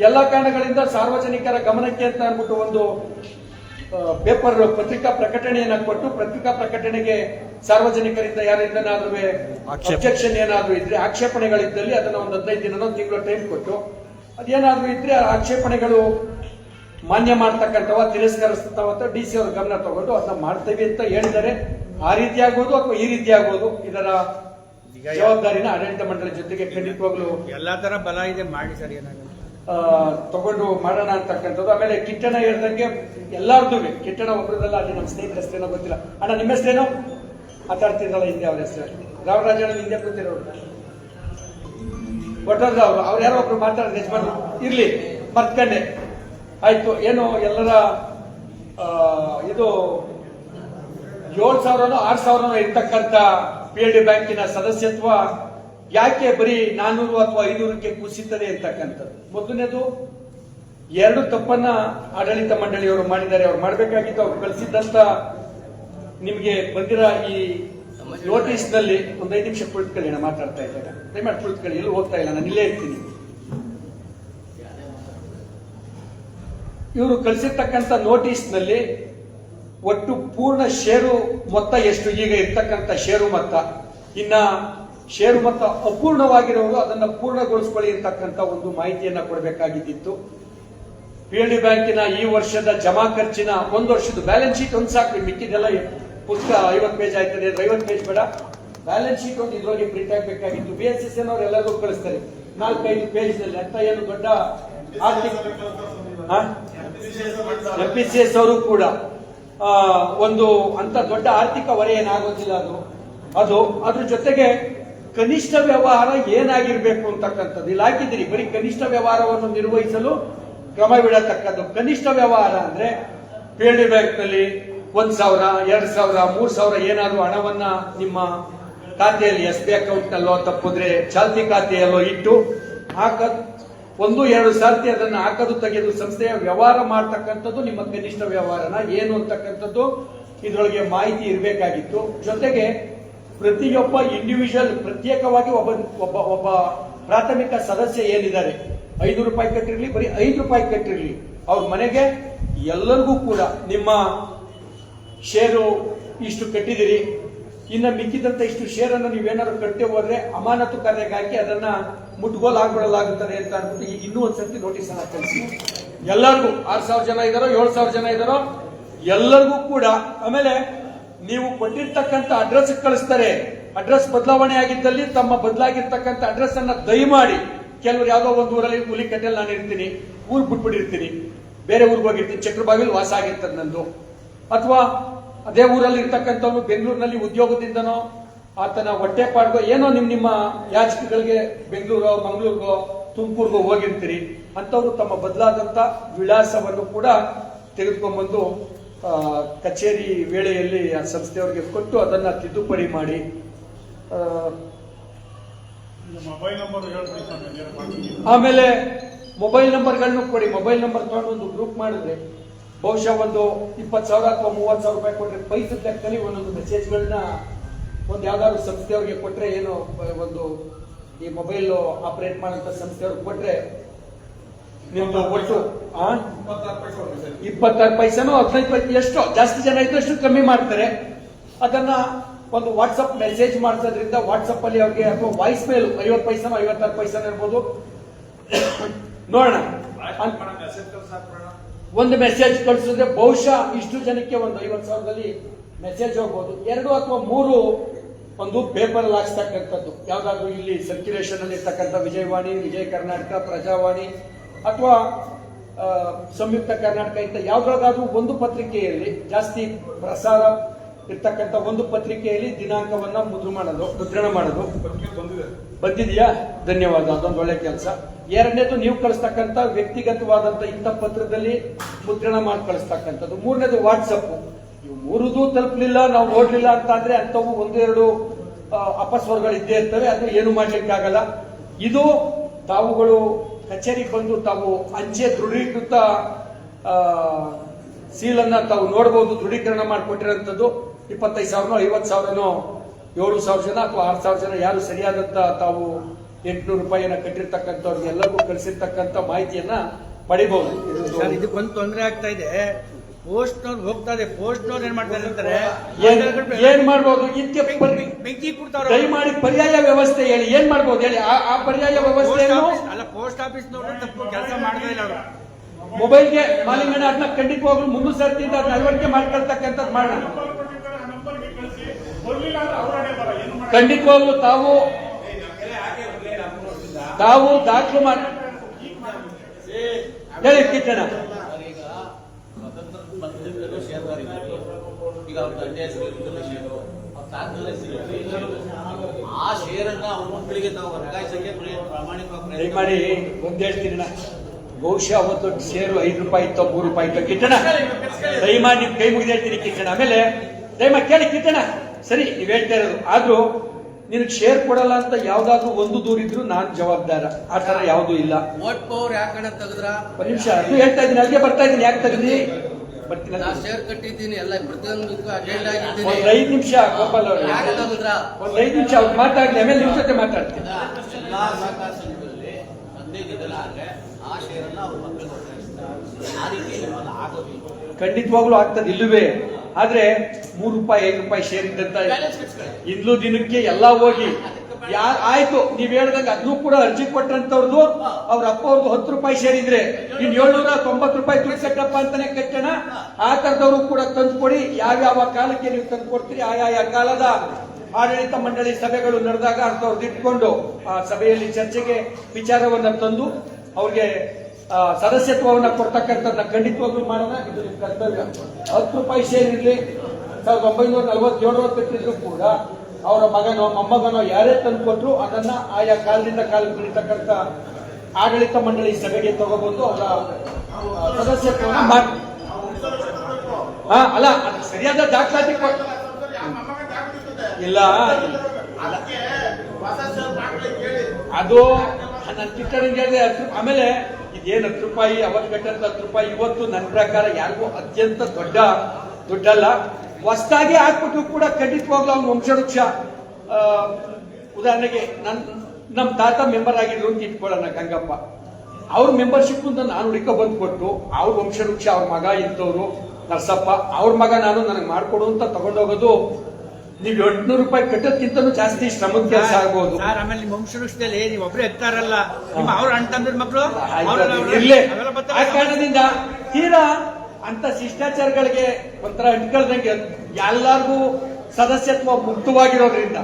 ಎಲ್ಲಾ ಕಾರಣಗಳಿಂದ ಸಾರ್ವಜನಿಕರ ಗಮನಕ್ಕೆ ಅಂತ ಅಂದ್ಬಿಟ್ಟು ಒಂದು ಪೇಪರ್ ಪತ್ರಿಕಾ ಪ್ರಕಟಣೆಯನ್ನ ಕೊಟ್ಟು ಪತ್ರಿಕಾ ಪ್ರಕಟಣೆಗೆ ಸಾರ್ವಜನಿಕರಿಂದ ಯಾರಿಂದನಾದ್ರೂ ಅಬ್ಜೆಕ್ಷನ್ ಏನಾದ್ರೂ ಇದ್ರೆ ಆಕ್ಷೇಪಣೆಗಳಿದ್ದಲ್ಲಿ ಅದನ್ನ ಒಂದು ಹದಿನೈದು ದಿನನೋ ತಿಂಗಳ ಟೈಮ್ ಕೊಟ್ಟು ಅದೇನಾದ್ರೂ ಇದ್ರೆ ಆ ಆಕ್ಷೇಪಣೆಗಳು ಮಾನ್ಯ ಮಾಡ್ತಕ್ಕಂಥವ ತಿರಸ್ಕರಿಸ್ತವ ಅಂತ ಡಿ ಸಿ ಅವ್ರ ಗಮನ ತಗೊಂಡು ಅದನ್ನ ಮಾಡ್ತೇವೆ ಅಂತ ಹೇಳಿದರೆ ಆ ರೀತಿ ಆಗ್ಬೋದು ಅಥವಾ ಈ ರೀತಿ ಆಗ್ಬೋದು ಇದರ ಜವಾಬ್ದಾರಿನ ಆಡಳಿತ ಮಂಡಳಿ ಜೊತೆಗೆ ಖಂಡಿತವಾಗ್ಲು ಎಲ್ಲಾ ತರ ಬಲ ಇದೆ ಮಾಡಿ ಸರ್ ಏನಾಗುತ್ತೆ ತಗೊಂಡು ಮಾಡೋಣ ಅಂತಕ್ಕಂಥದ್ದು. ಆಮೇಲೆ ಕಿಟ್ಟಣ ಹೇಳ್ದಂಗೆ ಎಲ್ಲಾರ್ದು ಕಿಟ್ಟಣ ಒಬ್ಬರದಲ್ಲ ಅಲ್ಲಿ ನಮ್ಮ ಸ್ನೇಹಿತರ ಹೆಸರೇನೋ ಗೊತ್ತಿಲ್ಲ. ಅಣ್ಣ ನಿಮ್ಮ ಹೆಸರೇನೋ? ಮಾತಾಡ್ತಿದ್ದಲ್ಲ ಹಿಂದೆ ಅವ್ರ ಹೆಸರು. ರಾಮರಾಜಣ್ಣ ಹಿಂದೆ ಕೂತಿರೋರು ಕೊಟ್ಟರ್ದ ಅವರು. ಅವ್ರು ಯಾರೋ ಒಬ್ರು ಮಾತಾಡಿದ ಯಜಮಾನ್ ಇರ್ಲಿ, ಮರ್ತ್ಕಂಡೆ. ಆಯ್ತು, ಏನು ಎಲ್ಲರ ಇದು ಏಳು ಸಾವಿರನೋ, ಆರು ಸಾವಿರನೋ ಇರ್ತಕ್ಕಂಥ ಪಿ ಎಲ್ ಡಿ ಬ್ಯಾಂಕಿನ ಸದಸ್ಯತ್ವ ಯಾಕೆ ಬರೀ ನಾನ್ನೂರು ಅಥವಾ ಐನೂರಕ್ಕೆ ಕುಸಿತದೆ ಅಂತಕ್ಕಂಥದ್ದು? ಮೊದಲನೇದು, ಎರಡು ತಪ್ಪನ್ನ ಆಡಳಿತ ಮಂಡಳಿಯವರು ಮಾಡಿದ್ದಾರೆ. ಅವ್ರು ಮಾಡಬೇಕಾಗಿತ್ತು, ಅವ್ರು ಕಳಿಸಿದ್ದಂತ ನಿಮಗೆ ಬಂದಿರೋ ಈ ನೋಟಿಸ್ನಲ್ಲಿ ಒಂದು ಐದು ನಿಮಿಷ ಕುಳಿತುಕೊಳ್ಳಿ, ನಾನು ಮಾತಾಡ್ತಾ ಇದ್ದೇನೆ. ದಯಮಾಡಿ ಕುಳಿತುಕೊಳ್ಳಿ. ಎಲ್ಲೂ ಹೋಗ್ತಾ ಇಲ್ಲ, ನಾನು ಇಲ್ಲೇ ಇರ್ತೀನಿ. ಇವರು ಕಳಿಸಿರ್ತಕ್ಕಂಥ ನೋಟಿಸ್ನಲ್ಲಿ ಒಟ್ಟು ಪೂರ್ಣ ಷೇರು ಮೊತ್ತ ಎಷ್ಟು? ಈಗ ಇರ್ತಕ್ಕಂಥ ಷೇರು ಮೊತ್ತ. ಇನ್ನ ಷೇರು ಮೊತ್ತ ಅಪೂರ್ಣವಾಗಿರೋರು ಅದನ್ನ ಪೂರ್ಣಗೊಳಿಸ್ಕೊಳ್ಳಿ ಇರ್ತಕ್ಕಂಥ ಒಂದು ಮಾಹಿತಿಯನ್ನ ಕೊಡಬೇಕಾಗಿದ್ದಿತ್ತು. ಪಿ ಬ್ಯಾಂಕಿನ ಈ ವರ್ಷದ ಜಮಾ ಖರ್ಚಿನ ಒಂದು ವರ್ಷದ ಬ್ಯಾಲೆನ್ಸ್ ಶೀಟ್ ಒಂದು ಸಾಕು ಮಿಕ್ಕಿದೆಲ್ಲ ಪುಸ್ತಕ ಐವತ್ತು ಪೇಜ್ ಆಯ್ತದೆ ಐವತ್ತು ಪೇಜ್ ಬೇಡ. ಬ್ಯಾಲೆನ್ಸ್ ಶೀಟ್ ಒಂದು ಇದ್ರೊಳಗೆ ಪ್ರಿಂಟ್ ಆಗಬೇಕಾಗಿತ್ತು. ಬಿ ಎಸ್ ಎಸ್ ಅವ್ರು ಎಲ್ಲರಿಗೂ ಕಳಿಸ್ತಾರೆ. ನಾಲ್ಕೈದು ಪೇಜ್ನಲ್ಲಿ ಅಂತ ಏನು ದೊಡ್ಡ ಆರ್ಥಿಕ ಎಂ ಪಿ ಸಿ ಎಸ್ ಅವರು ಕೂಡ ಒಂದು ಅಂತ ದೊಡ್ಡ ಆರ್ಥಿಕ ಹೊರೆ ಏನಾಗೋದಿಲ್ಲ ಅದು. ಅದು, ಅದ್ರ ಜೊತೆಗೆ ಕನಿಷ್ಠ ವ್ಯವಹಾರ ಏನಾಗಿರ್ಬೇಕು ಅಂತಕ್ಕಂಥದ್ದು. ಇಲ್ಲಿ ಹಾಕಿದ್ದೀರಿ, ಬರೀ ಕನಿಷ್ಠ ವ್ಯವಹಾರವನ್ನು ನಿರ್ವಹಿಸಲು ಕ್ರಮ ಬಿಡತಕ್ಕದ್ದು. ಕನಿಷ್ಠ ವ್ಯವಹಾರ ಅಂದ್ರೆ ಪಿ ಬ್ಯಾಂಕ್ನಲ್ಲಿ ಒಂದ್ ಸಾವಿರ, ಎರಡು ಸಾವಿರ, ಮೂರು ಸಾವಿರ ಏನಾದರೂ ಹಣವನ್ನ ನಿಮ್ಮ ಖಾತೆಯಲ್ಲಿ ಎಸ್ ಬಿ ಅಕೌಂಟ್ ನಲ್ಲೋ ತಪ್ಪಿದ್ರೆ ಚಾಲ್ತಿ ಖಾತೆಯಲ್ಲೋ ಇಟ್ಟು ಹಾಕ ಒಂದು, ಎರಡು ಸರ್ತಿ ಅದನ್ನ ಹಾಕೋದು, ತೆಗೆದು ಸಂಸ್ಥೆಯ ವ್ಯವಹಾರ ಮಾಡ್ತಕ್ಕಂಥದ್ದು ನಿಮ್ಮ ಕನಿಷ್ಠ ವ್ಯವಹಾರನ ಏನು ಅಂತಕ್ಕಂಥದ್ದು ಇದರೊಳಗೆ ಮಾಹಿತಿ ಇರಬೇಕಾಗಿತ್ತು. ಜೊತೆಗೆ ಪ್ರತಿಯೊಬ್ಬ ಇಂಡಿವಿಜುವಲ್ ಪ್ರತ್ಯೇಕವಾಗಿ ಒಬ್ಬ ಒಬ್ಬ ಒಬ್ಬ ಪ್ರಾಥಮಿಕ ಸದಸ್ಯ ಏನಿದ್ದಾರೆ, ಐದು ರೂಪಾಯಿ ಕಟ್ಟಿರಲಿ, ಬರೀ ಐದು ರೂಪಾಯಿ ಕಟ್ಟಿರಲಿ, ಅವ್ರ ಮನೆಗೆ ಎಲ್ಲರಿಗೂ ಕೂಡ ನಿಮ್ಮ ಶೇರು ಇಷ್ಟು ಕಟ್ಟಿದಿರಿ ಇನ್ನು ಮಿಕ್ಕಿದಂಥ ಇಷ್ಟು ಷೇರನ್ನು ನೀವೇನಾದ್ರು ಕಟ್ಟೆ ಹೋದ್ರೆ ಅಮಾನತು ಕಾರ್ಯಕ್ಕೆ ಹಾಕಿ ಅದನ್ನ ಮುಟ್ಗೋಲ್ ಆಗ್ಬಿಡಲಾಗುತ್ತದೆ ಅಂತ ಅಂದ್ಬಿಟ್ಟು ಈಗ ಇನ್ನೂ ಒಂದ್ಸರ್ತಿ ನೋಟಿಸ್ ಅನ್ನ ಕಳಿಸಿ. ಎಲ್ಲರಿಗೂ ಆರ್ ಸಾವಿರ ಜನ ಇದ್ದಾರೋ ಏಳು ಸಾವಿರ ಜನ ಇದ್ದಾರೋ ಎಲ್ಲರಿಗೂ ಕೂಡ ಆಮೇಲೆ ನೀವು ಕೊಟ್ಟಿರ್ತಕ್ಕಂಥ ಅಡ್ರೆಸ್ ಕಳಿಸ್ತಾರೆ. ಅಡ್ರೆಸ್ ಬದಲಾವಣೆ ಆಗಿದ್ದಲ್ಲಿ ತಮ್ಮ ಬದಲಾಗಿರ್ತಕ್ಕಂಥ ಅಡ್ರೆಸ್ ಅನ್ನ ದಯಮಾಡಿ ಕೆಲವರು ಯಾವುದೋ ಒಂದು ಊರಲ್ಲಿ ಹುಲಿ ಕಟ್ಟೆಯಲ್ಲಿ ನಾನು ಇರ್ತೀನಿ ಊರು ಬಿಟ್ಬಿಟ್ಟಿರ್ತೀನಿ. ಬೇರೆ ಊರಿಗೆ ಹೋಗಿರ್ತೀನಿ, ಚಕ್ರಬಾವಿಲಿ ವಾಸ ಆಗಿರ್ತದೆ ನಂದು. ಅಥವಾ ಅದೇ ಊರಲ್ಲಿ ಇರ್ತಕ್ಕಂಥವ್ರು ಬೆಂಗಳೂರಿನಲ್ಲಿ ಉದ್ಯೋಗದಿಂದನೋ ಆತನ ಹೊಟ್ಟೆ ಪಾಡ್ಗೋ ಏನೋ ನಿಮ್ ನಿಮ್ಮ ಯಾಚಕಗಳಿಗೆ ಬೆಂಗಳೂರು ಮಂಗಳೂರಿಗೋ ತುಮಕೂರಿಗೋ ಹೋಗಿರ್ತೀರಿ ಅಂತವರು ತಮ್ಮ ಬದಲಾದಂತ ವಿಳಾಸವನ್ನು ಕೂಡ ತೆಗೆದುಕೊಂಡ್ಬಂದು ಕಚೇರಿ ವೇಳೆಯಲ್ಲಿ ಆ ಸಂಸ್ಥೆಯವರಿಗೆ ಕೊಟ್ಟು ಅದನ್ನ ತಿದ್ದುಪಡಿ ಮಾಡಿ ಆಮೇಲೆ ಮೊಬೈಲ್ ನಂಬರ್ಗಳನ್ನು ಕೊಡಿ ಮೊಬೈಲ್ ನಂಬರ್ ತಗೊಂಡು ಒಂದು ಗ್ರೂಪ್ ಮಾಡಿದ್ರೆ ಬಹುಶಃ ಒಂದು ಇಪ್ಪತ್ತು ಸಾವಿರ ಅಥವಾ ಮೂವತ್ತು ಸಾವಿರ ರೂಪಾಯಿ ಕೊಟ್ಟರೆ ಪೈಸದ ಲೆಕ್ಕದಲ್ಲಿ ಒಂದೊಂದು ಮೆಸೇಜ್ಗಳನ್ನ ಒಂದು ಯಾವ್ದಾದ್ರು ಸಂಸ್ಥೆಯವ್ರಿಗೆ ಕೊಟ್ಟರೆ ಏನು ಒಂದು ಈ ಮೊಬೈಲ್ ಆಪರೇಟ್ ಮಾಡೋಂಥ ಸಂಸ್ಥೆಯವ್ರಿಗೆ ಕೊಟ್ಟರೆ ನಿಮ್ದು ಒಟ್ಟು ಆ? ಇಪ್ಪತ್ತಾರು ಪೈಸೆನೋ ಹದಿನೈದು ಪೈಸೆ ಎಷ್ಟು ಜಾಸ್ತಿ ಜನ ಇದ್ದಷ್ಟು ಕಮ್ಮಿ ಮಾಡ್ತಾರೆ. ಅದನ್ನ ಒಂದು ವಾಟ್ಸಪ್ ಮೆಸೇಜ್ ಮಾಡಿಸೋದ್ರಿಂದ ವಾಟ್ಸಪ್ ಅಲ್ಲಿ ಅವ್ರಿಗೆ ಅಥವಾ ವಾಯ್ಸ್ ಮೇಲ್ ಐವತ್ತು ಪೈಸೆನೋ ಐವತ್ತಾರು ಪೈಸೆನೋ ಇರ್ಬೋದು. *coughs* ನೋಡೋಣ. ಒಂದು ಮೆಸೇಜ್ ಕಳಿಸಿದ್ರೆ ಬಹುಶಃ ಇಷ್ಟು ಜನಕ್ಕೆ ಒಂದು ಐವತ್ತು ಸಾವಿರದಲ್ಲಿ ಮೆಸೇಜ್ ಹೋಗ್ಬೋದು. ಎರಡು ಅಥವಾ ಮೂರು ಒಂದು ಪೇಪರ್ ಹಾಕ್ಸ್ತಕ್ಕಂಥದ್ದು. ಯಾವುದಾದ್ರೂ ಇಲ್ಲಿ ಸರ್ಕ್ಯುಲೇಷನ್ ಅಲ್ಲಿ ಇರ್ತಕ್ಕಂಥ ವಿಜಯವಾಣಿ, ವಿಜಯ ಕರ್ನಾಟಕ, ಪ್ರಜಾವಾಣಿ ಅಥವಾ ಸಂಯುಕ್ತ ಕರ್ನಾಟಕ ಇಂತ ಯಾವ್ದಾದ್ರು ಒಂದು ಪತ್ರಿಕೆಯಲ್ಲಿ ಜಾಸ್ತಿ ಪ್ರಸಾರ ಇರ್ತಕ್ಕಂಥ ಒಂದು ಪತ್ರಿಕೆಯಲ್ಲಿ ದಿನಾಂಕವನ್ನ ಮುದ್ರ ಮಾಡೋದು ಮುದ್ರಣ ಮಾಡೋದು ಬಂದಿದೆಯಾ? ಧನ್ಯವಾದ ಅದೊಂದು ಒಳ್ಳೆ ಕೆಲಸ. ಎರಡನೇದು ನೀವು ಕಳಿಸ್ತಕ್ಕಂಥ ವ್ಯಕ್ತಿಗತವಾದಂತ ಇಂಥ ಪತ್ರದಲ್ಲಿ ಮುದ್ರಣ ಮಾಡಿ ಕಳಿಸ್ತಕ್ಕಂಥದ್ದು. ಮೂರನೇದು ವಾಟ್ಸಪ್ ಇವು ಮೂರುದು ತಲುಪಲಿಲ್ಲ ನಾವು ನೋಡ್ಲಿಲ್ಲ ಅಂತ ಅಂದ್ರೆ ಅಂಥವು ಒಂದು ಎರಡು ಆ, ಅಪಸ್ವರಗಳು ಇದ್ದೇ ಇರ್ತವೆ. ಅದು ಏನು ಮಾಡ್ಲಿಕ್ಕೆ ಆಗಲ್ಲ ಇದು ತಾವುಗಳು ಕಚೇರಿಗೆ ಬಂದು ತಾವು ಅಂಚೆ ದೃಢೀಕೃತ ಸೀಲನ್ನ ತಾವು ನೋಡಬಹುದು ದೃಢೀಕರಣ ಮಾಡಿಕೊಟ್ಟಿರೋಂಥದ್ದು. ಇಪ್ಪತ್ತೈದು ಸಾವಿರನೋ ಐವತ್ತು ಸಾವಿರನೋ ಏಳು ಸಾವಿರ ಜನ ಅಥವಾ ಆರು ಸಾವಿರ ಜನ ಯಾರು ಸರಿಯಾದಂತ ತಾವು ಎಂಟುನೂರು ರೂಪಾಯಿಯನ್ನು ಕಟ್ಟಿರ್ತಕ್ಕಂಥವ್ರಿಗೆ ಎಲ್ಲರಿಗೂ ಕಳಿಸಿರ್ತಕ್ಕಂಥ ಮಾಹಿತಿಯನ್ನ ಪಡಿಬಹುದು. ಸರ್ ಇದಕ್ಕೊಂದು ತೊಂದರೆ ಆಗ್ತಾ ಇದೆ. ಪೋಸ್ಟ್ನವ್ರು ಹೋಗ್ತಾ ಇದೆ. ಪೋಸ್ಟ್ನವ್ರು ಏನ್ ಮಾಡ್ತಾರೆ ಅಂತಾರೆ ಏನ್ ಏನ್ ಮಾಡ್ಬೋದು? ಇದಕ್ಕೆ ಬೆಂಕಿ ಬೆಂಕಿ ಕೊಡ್ತಾವ್ರೆ. ದಯಮಾಡಿ ಪರ್ಯಾಯ ವ್ಯವಸ್ಥೆ ಹೇಳಿ. ಏನ್ ಮಾಡ್ಬೋದು ಹೇಳಿ? ಆ- ಆ ಪರ್ಯಾಯ ವ್ಯವಸ್ಥೆ ವ್ಯವಸ್ಥೆಯನ್ನು ಆಫೀಸ್ ಅಲ್ಲ ಪೋಸ್ಟ್ ಆಫೀಸ್ನವರು ತಪ್ಪು ಕೆಲಸ ಮಾಡ್ತಾ ಇಲ್ಲ ಅವರು. ಮೊಬೈಲ್ಗೆ ಮಾಲಿಂಗಣ ಅದನ್ನ ಖಂಡಿತವಾಗ್ಲೂ ಮುಂದೆ ಸರ್ತಿಯಿಂದ ಅದನ್ನ ಅಳವಡಿಕೆ ಮಾಡ್ಕೊಳ್ತಕ್ಕಂಥದ್ದು ಮಾಡೋಣ ಖಂಡಿತವಾಗ್ಲೂ ತಾವು ತಾವು ದಾಖಲು ಮಾಡಿ ಹೇಳಿ ಕಿಟ್ಟಣ ಈಗ ಅವ್ರ ತಂದೆ ಹೆಸರು ಶೇರು ಅವ್ರ ತಾತನ ಹೆಸರು ಆ ಶೇರನ್ನ ಅವ್ರ ಮಕ್ಕಳಿಗೆ ತಾವು ವರ್ಗಾಯಿಸಕ್ಕೆ ಪ್ರಯ- ಪ್ರಾಮಾಣಿಕವಾಗಿ ದಯಮಾಡಿ ಒಂದ್. ಬಹುಶಃ ಅವತ್ತು ಶೇರು ಐದು ರೂಪಾಯಿ ಇತ್ತು ಮೂರು ರೂಪಾಯಿ ಇತ್ತು. ಕಿಟ್ಟಣ ದಯಮಾಡಿ ನಿಮ್ ಕೈ ಮುಗಿದು ಹೇಳ್ತೀನಿ ಕಿಟ್ಟಣ ಆಮೇಲೆ ದಯಮಾಡಿ ಕೇಳಿ ಕಿಟ್ಟಣ ಸರಿ ನೀವ್ ಹೇಳ್ತಾ ಇರೋದು. ಆದ್ರೂ ನಿನಗೆ ಶೇರ್ ಕೊಡಲ್ಲ ಅಂತ ಯಾವ್ದಾದ್ರು ಒಂದು ದೂರಿದ್ರು ನಾನ್ ಜವಾಬ್ದಾರ. ಆ ತರ ಯಾವ್ದು ಇಲ್ಲ. ವೋಟ್ ಪವರ್ ಯಾಕಡೆ ತೆಗೆದ್ರ? ಒಂದ್ ನಿಮಿಷ ಅದು ಹೇಳ್ತಾ ಇದ್ದೀನಿ ಅಲ್ಲಿಗೆ ಬರ್ತಾ ಇದ್ದೀನಿ ಯಾಕೆ ತೆಗ್ದಿ ಬರ್ತೀನಿ ನಾ ಶೇರ್ ಕಟ್ಟಿದ್ದೀನಿ ಎಲ್ಲ ಪ್ರತಿಯೊಂದಕ್ಕೂ ಅಟೆಂಡ್ ಆಗಿದ್ದೀನಿ. ಒಂದ್ ಐದು ನಿಮಿಷ ಗೋಪಾಲ್ ಅವರು. ಯಾಕೆ ತೆಗೆದ್ರ? ಒಂದ್ ಐದು ನಿಮಿಷ ಅವ್ರು ಮಾತಾಡ್ಲಿ ಆಮೇಲೆ ನಿಮ್ ಜೊತೆ ಮಾತಾಡ್ತೀನಿ. ಎಲ್ಲಾ ಸಹಕಾರ ಸಂಘದಲ್ಲಿ ಹದಿನೈದು ಇದೆಲ್ಲ ಆದ್ರೆ ಆ ಶೇರನ್ನ ಅವ್ರ ಮಕ್ಕಳಿಗೆ ಆ ರೀತಿ ಆಗೋದಿಲ್ಲ. ಖಂಡಿತವಾಗ್ಲೂ ಆಗ್ತದೆ ಇಲ್ಲವೇ? ಆದ್ರೆ ಮೂರು ರೂಪಾಯಿ ಐದು ರೂಪಾಯಿ ಶೇರ್ ಇದ್ದಂತ ಇಂದ್ಲು ದಿನಕ್ಕೆ ಎಲ್ಲಾ ಹೋಗಿ. ಯಾರು ಆಯ್ತು ನೀವ್ ಹೇಳ್ದಂಗೆ ಅದನ್ನು ಕೂಡ ಅರ್ಜಿ ಕೊಟ್ಟಂತವ್ರದ್ದು ಅವ್ರ ಅಪ್ಪ ಅವ್ರದ್ದು ಹತ್ತು ರೂಪಾಯಿ ಶೇರ್ ಇದ್ರೆ. ಇನ್ ಏಳ್ನೂರ ತೊಂಬತ್ತು ರೂಪಾಯಿ ತುಳಿಸಕ್ಕಪ್ಪ ಅಂತಾನೆ ಕಟ್ಟಣ ಆ ತರದವ್ರು ಕೂಡ ತಂದು ಕೊಡಿ. ಯಾವ್ಯಾವ ಕಾಲಕ್ಕೆ ನೀವು ತಂದು ಕೊಡ್ತೀರಿ ಆಯಾಯ ಕಾಲದ? ಆಡಳಿತ ಮಂಡಳಿ ಸಭೆಗಳು ನಡೆದಾಗ ಅಂತವ್ರದ್ದು ಇಟ್ಕೊಂಡು ಆ ಸಭೆಯಲ್ಲಿ ಚರ್ಚೆಗೆ ವಿಚಾರವನ್ನ ತಂದು ಅವ್ರಿಗೆ ಸದಸ್ಯತ್ವವನ್ನ ಕೊಡ್ತಕ್ಕಂಥದ್ದನ್ನ ಖಂಡಿತವಾಗ್ಲೂ ಮಾಡೋಣ. ಇದು ನಿಮ್ಮ ಕರ್ತವ್ಯ. ಹತ್ತು ರೂಪಾಯಿ ಶೇರ್ ಇರ್ಲಿ ಸಾವಿರದ ಒಂಬೈನೂರ ನಲವತ್ತೇಳು ಕಟ್ಟಿದ್ರು ಕೂಡ ಅವರ ಮಗನೋ ಮೊಮ್ಮಗನೋ ಯಾರೇ ತಂದು ಕೊಟ್ರು ಅದನ್ನ ಆಯಾ ಕಾಲದಿಂದ ಕಾಲಕ್ಕೆ ಬೆಳೀತಕ್ಕಂಥ ಆಡಳಿತ ಮಂಡಳಿ ಸಭೆಗೆ ತಗೊಬಂದು. ಅವರ ಸದಸ್ಯತ್ವವನ್ನು ಮಾಡಿ ಹಾ ಅಲ್ಲ ಅದು ಸರಿಯಾದ ದಾಖಲಾತಿ ಇಲ್ಲ. ಅದು ನನ್ನ ಚಿಕ್ಕ ಆಮೇಲೆ ಇದೇನು ಹತ್ತು ರೂಪಾಯಿ, ಅವತ್ತು ಕಟ್ಟಂತ ಹತ್ತು ರೂಪಾಯಿ, ಇವತ್ತು ನನ್ನ ಪ್ರಕಾರ ಯಾರಿಗೂ ಅತ್ಯಂತ ದೊಡ್ಡ, ದುಡ್ಡಲ್ಲ. ಹೊಸದಾಗಿ ಹಾಕ್ಬಿಟ್ಟು ಕೂಡ ಖಂಡಿತವಾಗ್ಲೂ ಅವ್ನು ವಂಶವೃಕ್ಷ. ಉದಾಹರಣೆಗೆ ನನ್ ನಮ್ಮ ತಾತ ಮೆಂಬರ್ ಆಗಿದ್ರು ಅಂತ ಇಟ್ಕೊಳ್ಳೋಣ, ಗಂಗಪ್ಪ. ಅವ್ರ ಮೆಂಬರ್ಶಿಪ್ ಅಂತ ನಾನು ಹುಡುಕ ಬಂದು ಕೊಟ್ಟು ಅವ್ರ ವಂಶವೃಕ್ಷ, ಅವ್ರ ಮಗ ಇಂಥವ್ರು, ನರಸಪ್ಪ, ಅವ್ರ ಮಗ ನಾನು ನನಗೆ ಮಾಡ್ಕೊಡು ಅಂತ ತಗೊಂಡೋಗೋದು ನೀವು ಎಂಟ್ನೂರು ರೂಪಾಯಿ ಕಟ್ಟೋದ್ಕಿಂತನೂ ಜಾಸ್ತಿ ಶ್ರಮದ ಕೆಲಸ ಆಗ್ಬೋದು. ಸರ್ ಆಮೇಲೆ ನಿಮ್ಮ ವಂಶವೃಕ್ಷದಲ್ಲಿ ನೀವು ಒಬ್ರು ಎತ್ತಾರಲ್ಲ ನಿಮ್ಮ ಅವ್ರ ಅಣ್ಣ ಮಕ್ಕಳು ಇರ್ಲೇ ಆ ಕಾರಣದಿಂದ ತೀರಾ ಅಂತ ಶಿಷ್ಟಾಚಾರಗಳಿಗೆ ಒಂಥರ ಅಂಟ್ಕೊಳ್ದಂಗೆ ಎಲ್ಲಾರ್ಗೂ ಸದಸ್ಯತ್ವ ಮುಕ್ತವಾಗಿರೋದ್ರಿಂದ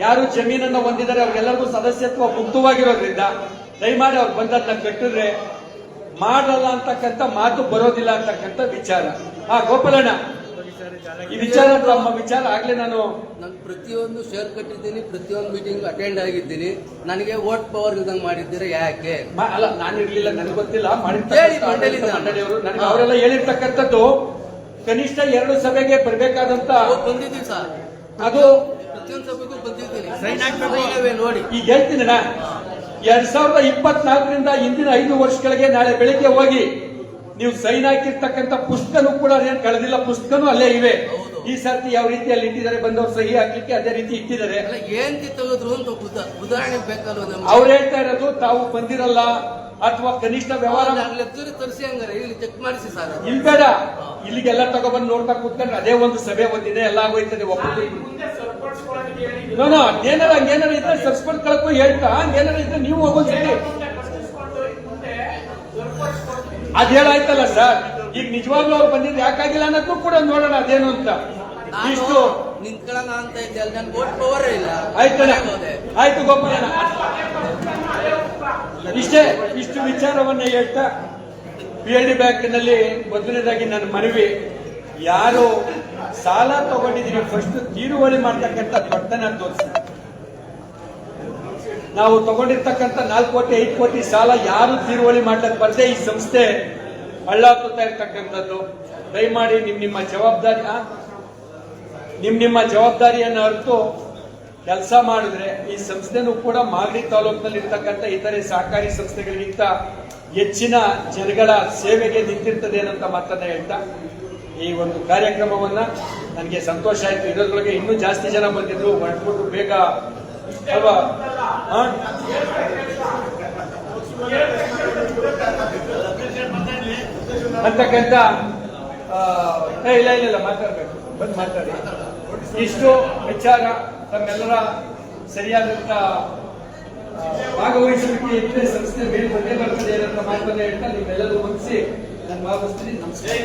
ಯಾರು ಜಮೀನನ್ನ ಹೊಂದಿದ್ದಾರೆ ಅವ್ರಿಗೆಲ್ಲರಿಗೂ ಸದಸ್ಯತ್ವ ಮುಕ್ತವಾಗಿರೋದ್ರಿಂದ ದಯಮಾಡಿ ಅವ್ರು ಬಂದದ್ನ ಕಟ್ಟಿದ್ರೆ ಮಾಡಲ್ಲ ಅಂತಕ್ಕಂಥ ಮಾತು ಬರೋದಿಲ್ಲ ಅಂತಕ್ಕಂಥ ವಿಚಾರ. ಆ ಗೋಪಾಲಣ್ಣ ಈ ವಿಚಾರ ತಮ್ಮ ವಿಚಾರ ಆಗ್ಲೇ ನಾನು ನಾನು ಪ್ರತಿಯೊಂದು ಶೇರ್ ಕಟ್ಟಿದ್ದೀನಿ ಪ್ರತಿಯೊಂದು ಮೀಟಿಂಗ್ ಅಟೆಂಡ್ ಆಗಿದ್ದೀನಿ. ನನಗೆ ವೋಟ್ ಪವರ್ ಇದಂಗ್ ಮಾಡಿದ್ದೀರಾ ಯಾಕೆ? ಅಲ್ಲ ನಾನು ಇರ್ಲಿಲ್ಲ ನನಗೆ ಗೊತ್ತಿಲ್ಲ ಹೇಳಿ ಮಂಡಳಿ ಮಂಡಳಿಯಿಂದ. ಮಂಡಳಿಯವರು ನನಗೆ ಅವರೆಲ್ಲ ಹೇಳಿರ್ತಕ್ಕಂಥದ್ದು ಕನಿಷ್ಠ ಎರಡು ಸಭೆಗೆ ಬರಬೇಕಾದಂತ ಬಂದಿದ್ದೀನಿ ಸರ್ ಅದು ಪ್ರತಿಯೊಂದು ಸಭೆಗೂ ಬಂದಿದ್ದೀನಿ ಹಾಕ್ಬೇಕು. ನೋಡಿ. ಈಗ ಹೇಳ್ತೀನಿ ಎರಡ್ ಸಾವಿರದ ಇಪ್ಪತ್ನಾಲ್ಕರಿಂದ ಹಿಂದಿನ ಐದು ವರ್ಷಗಳಿಗೆ ನಾಳೆ ಬೆಳಿಗ್ಗೆ ಹೋಗಿ ನೀವು ಸೈನ್ ಹಾಕಿರ್ತಕ್ಕಂಥ ಪುಸ್ತಕನೂ ಕೂಡ ಅದೇನು ಕಳೆದಿಲ್ಲ ಪುಸ್ತಕನೂ ಅಲ್ಲೇ ಇವೆ. ಈ ಸರ್ತಿ ಯಾವ ರೀತಿಯಲ್ಲಿ ಇಟ್ಟಿದ್ದಾರೆ ಬಂದವರು ಸಹಿ ಹಾಕ್ಲಿಕ್ಕೆ ಅದೇ ರೀತಿ ಇಟ್ಟಿದ್ದಾರೆ. ಅಲ್ಲ ಏನ್ ತೆಗೆದ್ರು ಅಂತ ಉದಾ- ಉದಾಹರಣೆ ಬೇಕಲ್ವ ಅವ್ರು ಹೇಳ್ತಾ ಇರೋದು ತಾವು ಬಂದಿರಲ್ಲ ಅಥವಾ ಕನಿಷ್ಠ ವ್ಯವಹಾರ ತರಿಸಿ ಹಂಗಾರೆ ಇಲ್ಲಿ ಚೆಕ್ ಮಾಡಿಸಿ ಸರ್ ಇಲ್ಲಿ ಬೇಡ ಇಲ್ಲಿಗೆಲ್ಲ ತಗೊಬಂದು ನೋಡ್ತಾ ಕೂತ್ಕೊಂಡ್ರೆ ಅದೇ ಒಂದು ಸಭೆ ಒಂದಿದೆ ಎಲ್ಲ ಆಗೋಯ್ತದೆ ಒಬ್ಬರು ಏನಾರ ಹಂಗೇನಾರ ಇದ್ರೆ ಸರ್ಸ್ಪರ್ಟ್ ಕಳ್ಕೊ ಹೇಳ್ತಾ ಏನಾರ ಇದ್ರೆ ನೀವು ಹೋಗೋದ್ರಿ ಅದ್ ಹೇಳಾಯ್ತಲ್ಲ ಸರ್ ಈಗ ನಿಜವಾಗ್ಲೂ ಅವ್ರು ಬಂದಿದ್ದು ಯಾಕಾಗಿಲ್ಲ ಅನ್ನೋದು ಕೂಡ ನೋಡೋಣ ಅದೇನು ಅಂತ. ಇಷ್ಟು. ನಿಂತ್ಕೊಳ್ಳೋಣ ಅಂತ ಇದ್ದೆ ಅಲ್ಲಿ ನನ್ ಪವರ್ ಇಲ್ಲ. ಆಯ್ತಲ್ಲ. ಆಯ್ತು ಗೋಪಾಲಣ್ಣ ಇಷ್ಟೇ ಇಷ್ಟು ವಿಚಾರವನ್ನ ಹೇಳ್ತಾ ಪಿ ಎಲ್ ಡಿ ಬ್ಯಾಂಕ್ನಲ್ಲಿ ಮೊದಲನೇದಾಗಿ ನನ್ನ ಮನವಿ ಯಾರು ಸಾಲ ತಗೊಂಡಿದ್ದೀರಿ ಫಸ್ಟ್ ತೀರುವಳಿ ಮಾಡ್ತಕ್ಕಂಥ ದೊಡ್ಡತನ ತೋರಿಸಿ ನಾವು ತಗೊಂಡಿರ್ತಕ್ಕಂಥ ನಾಲ್ಕು ಕೋಟಿ, ಐದು ಕೋಟಿ ಸಾಲ ಯಾರು ತೀರುವಳಿ ಮಾಡ್ಲಿಕ್ಕೆ ಬರ್ದೇ ಈ ಸಂಸ್ಥೆ ಹಳ್ಳಾಕುತ್ತಾ ಇರ್ತಕ್ಕಂಥದ್ದು ದಯಮಾಡಿ ನಿಮ್ ನಿಮ್ಮ ಜವಾಬ್ದಾರಿ? ನಿಮ್ ನಿಮ್ಮ ಜವಾಬ್ದಾರಿಯನ್ನು ಅರಿತು ಕೆಲಸ ಮಾಡಿದ್ರೆ ಈ ಸಂಸ್ಥೆನೂ ಕೂಡ ಮಾಗಡಿ ತಾಲೂಕಿನಲ್ಲಿ ಇರ್ತಕ್ಕಂಥ ಇತರೆ ಸಹಕಾರಿ ಸಂಸ್ಥೆಗಳಿಗಿಂತ ಹೆಚ್ಚಿನ ಜನಗಳ ಸೇವೆಗೆ ನಿಂತಿರ್ತದೆ ಏನಂತ ಮಾತನ್ನ ಹೇಳ್ತಾ, ಈ ಒಂದು ಕಾರ್ಯಕ್ರಮವನ್ನ ನನಗೆ ಸಂತೋಷ ಆಯ್ತು ಇದರೊಳಗೆ ಇನ್ನೂ ಜಾಸ್ತಿ ಜನ ಬಂದಿದ್ರು ಹೊರಟ್ಬಿಟ್ಟು ಬೇಗ ಅಲ್ವಾ? ಅಂತಕ್ಕಂಥ ಇಲ್ಲ ಇಲ್ಲ ಇಲ್ಲ, ಮಾತಾಡ್ಬೇಕು. ಬಂದು ಮಾತಾಡಿ. ಇಷ್ಟು ವಿಚಾರ ತಮ್ಮೆಲ್ಲರ ಸರಿಯಾದಂತ ಭಾಗವಹಿಸುವಿಕೆ ಇದ್ರೆ ಸಂಸ್ಥೆ ಮೇಲೆ ಬಂದೇ ಬರ್ತದೆ ಅಂತ ಮಾತನ್ನ ಹೇಳ್ತಾ ನಿಮ್ಮೆಲ್ಲರೂ ಮುಗಿಸಿ ನಾನು ಭಾಗವಹಿಸ್ತೀನಿ ನಮಸ್ಕಾರ.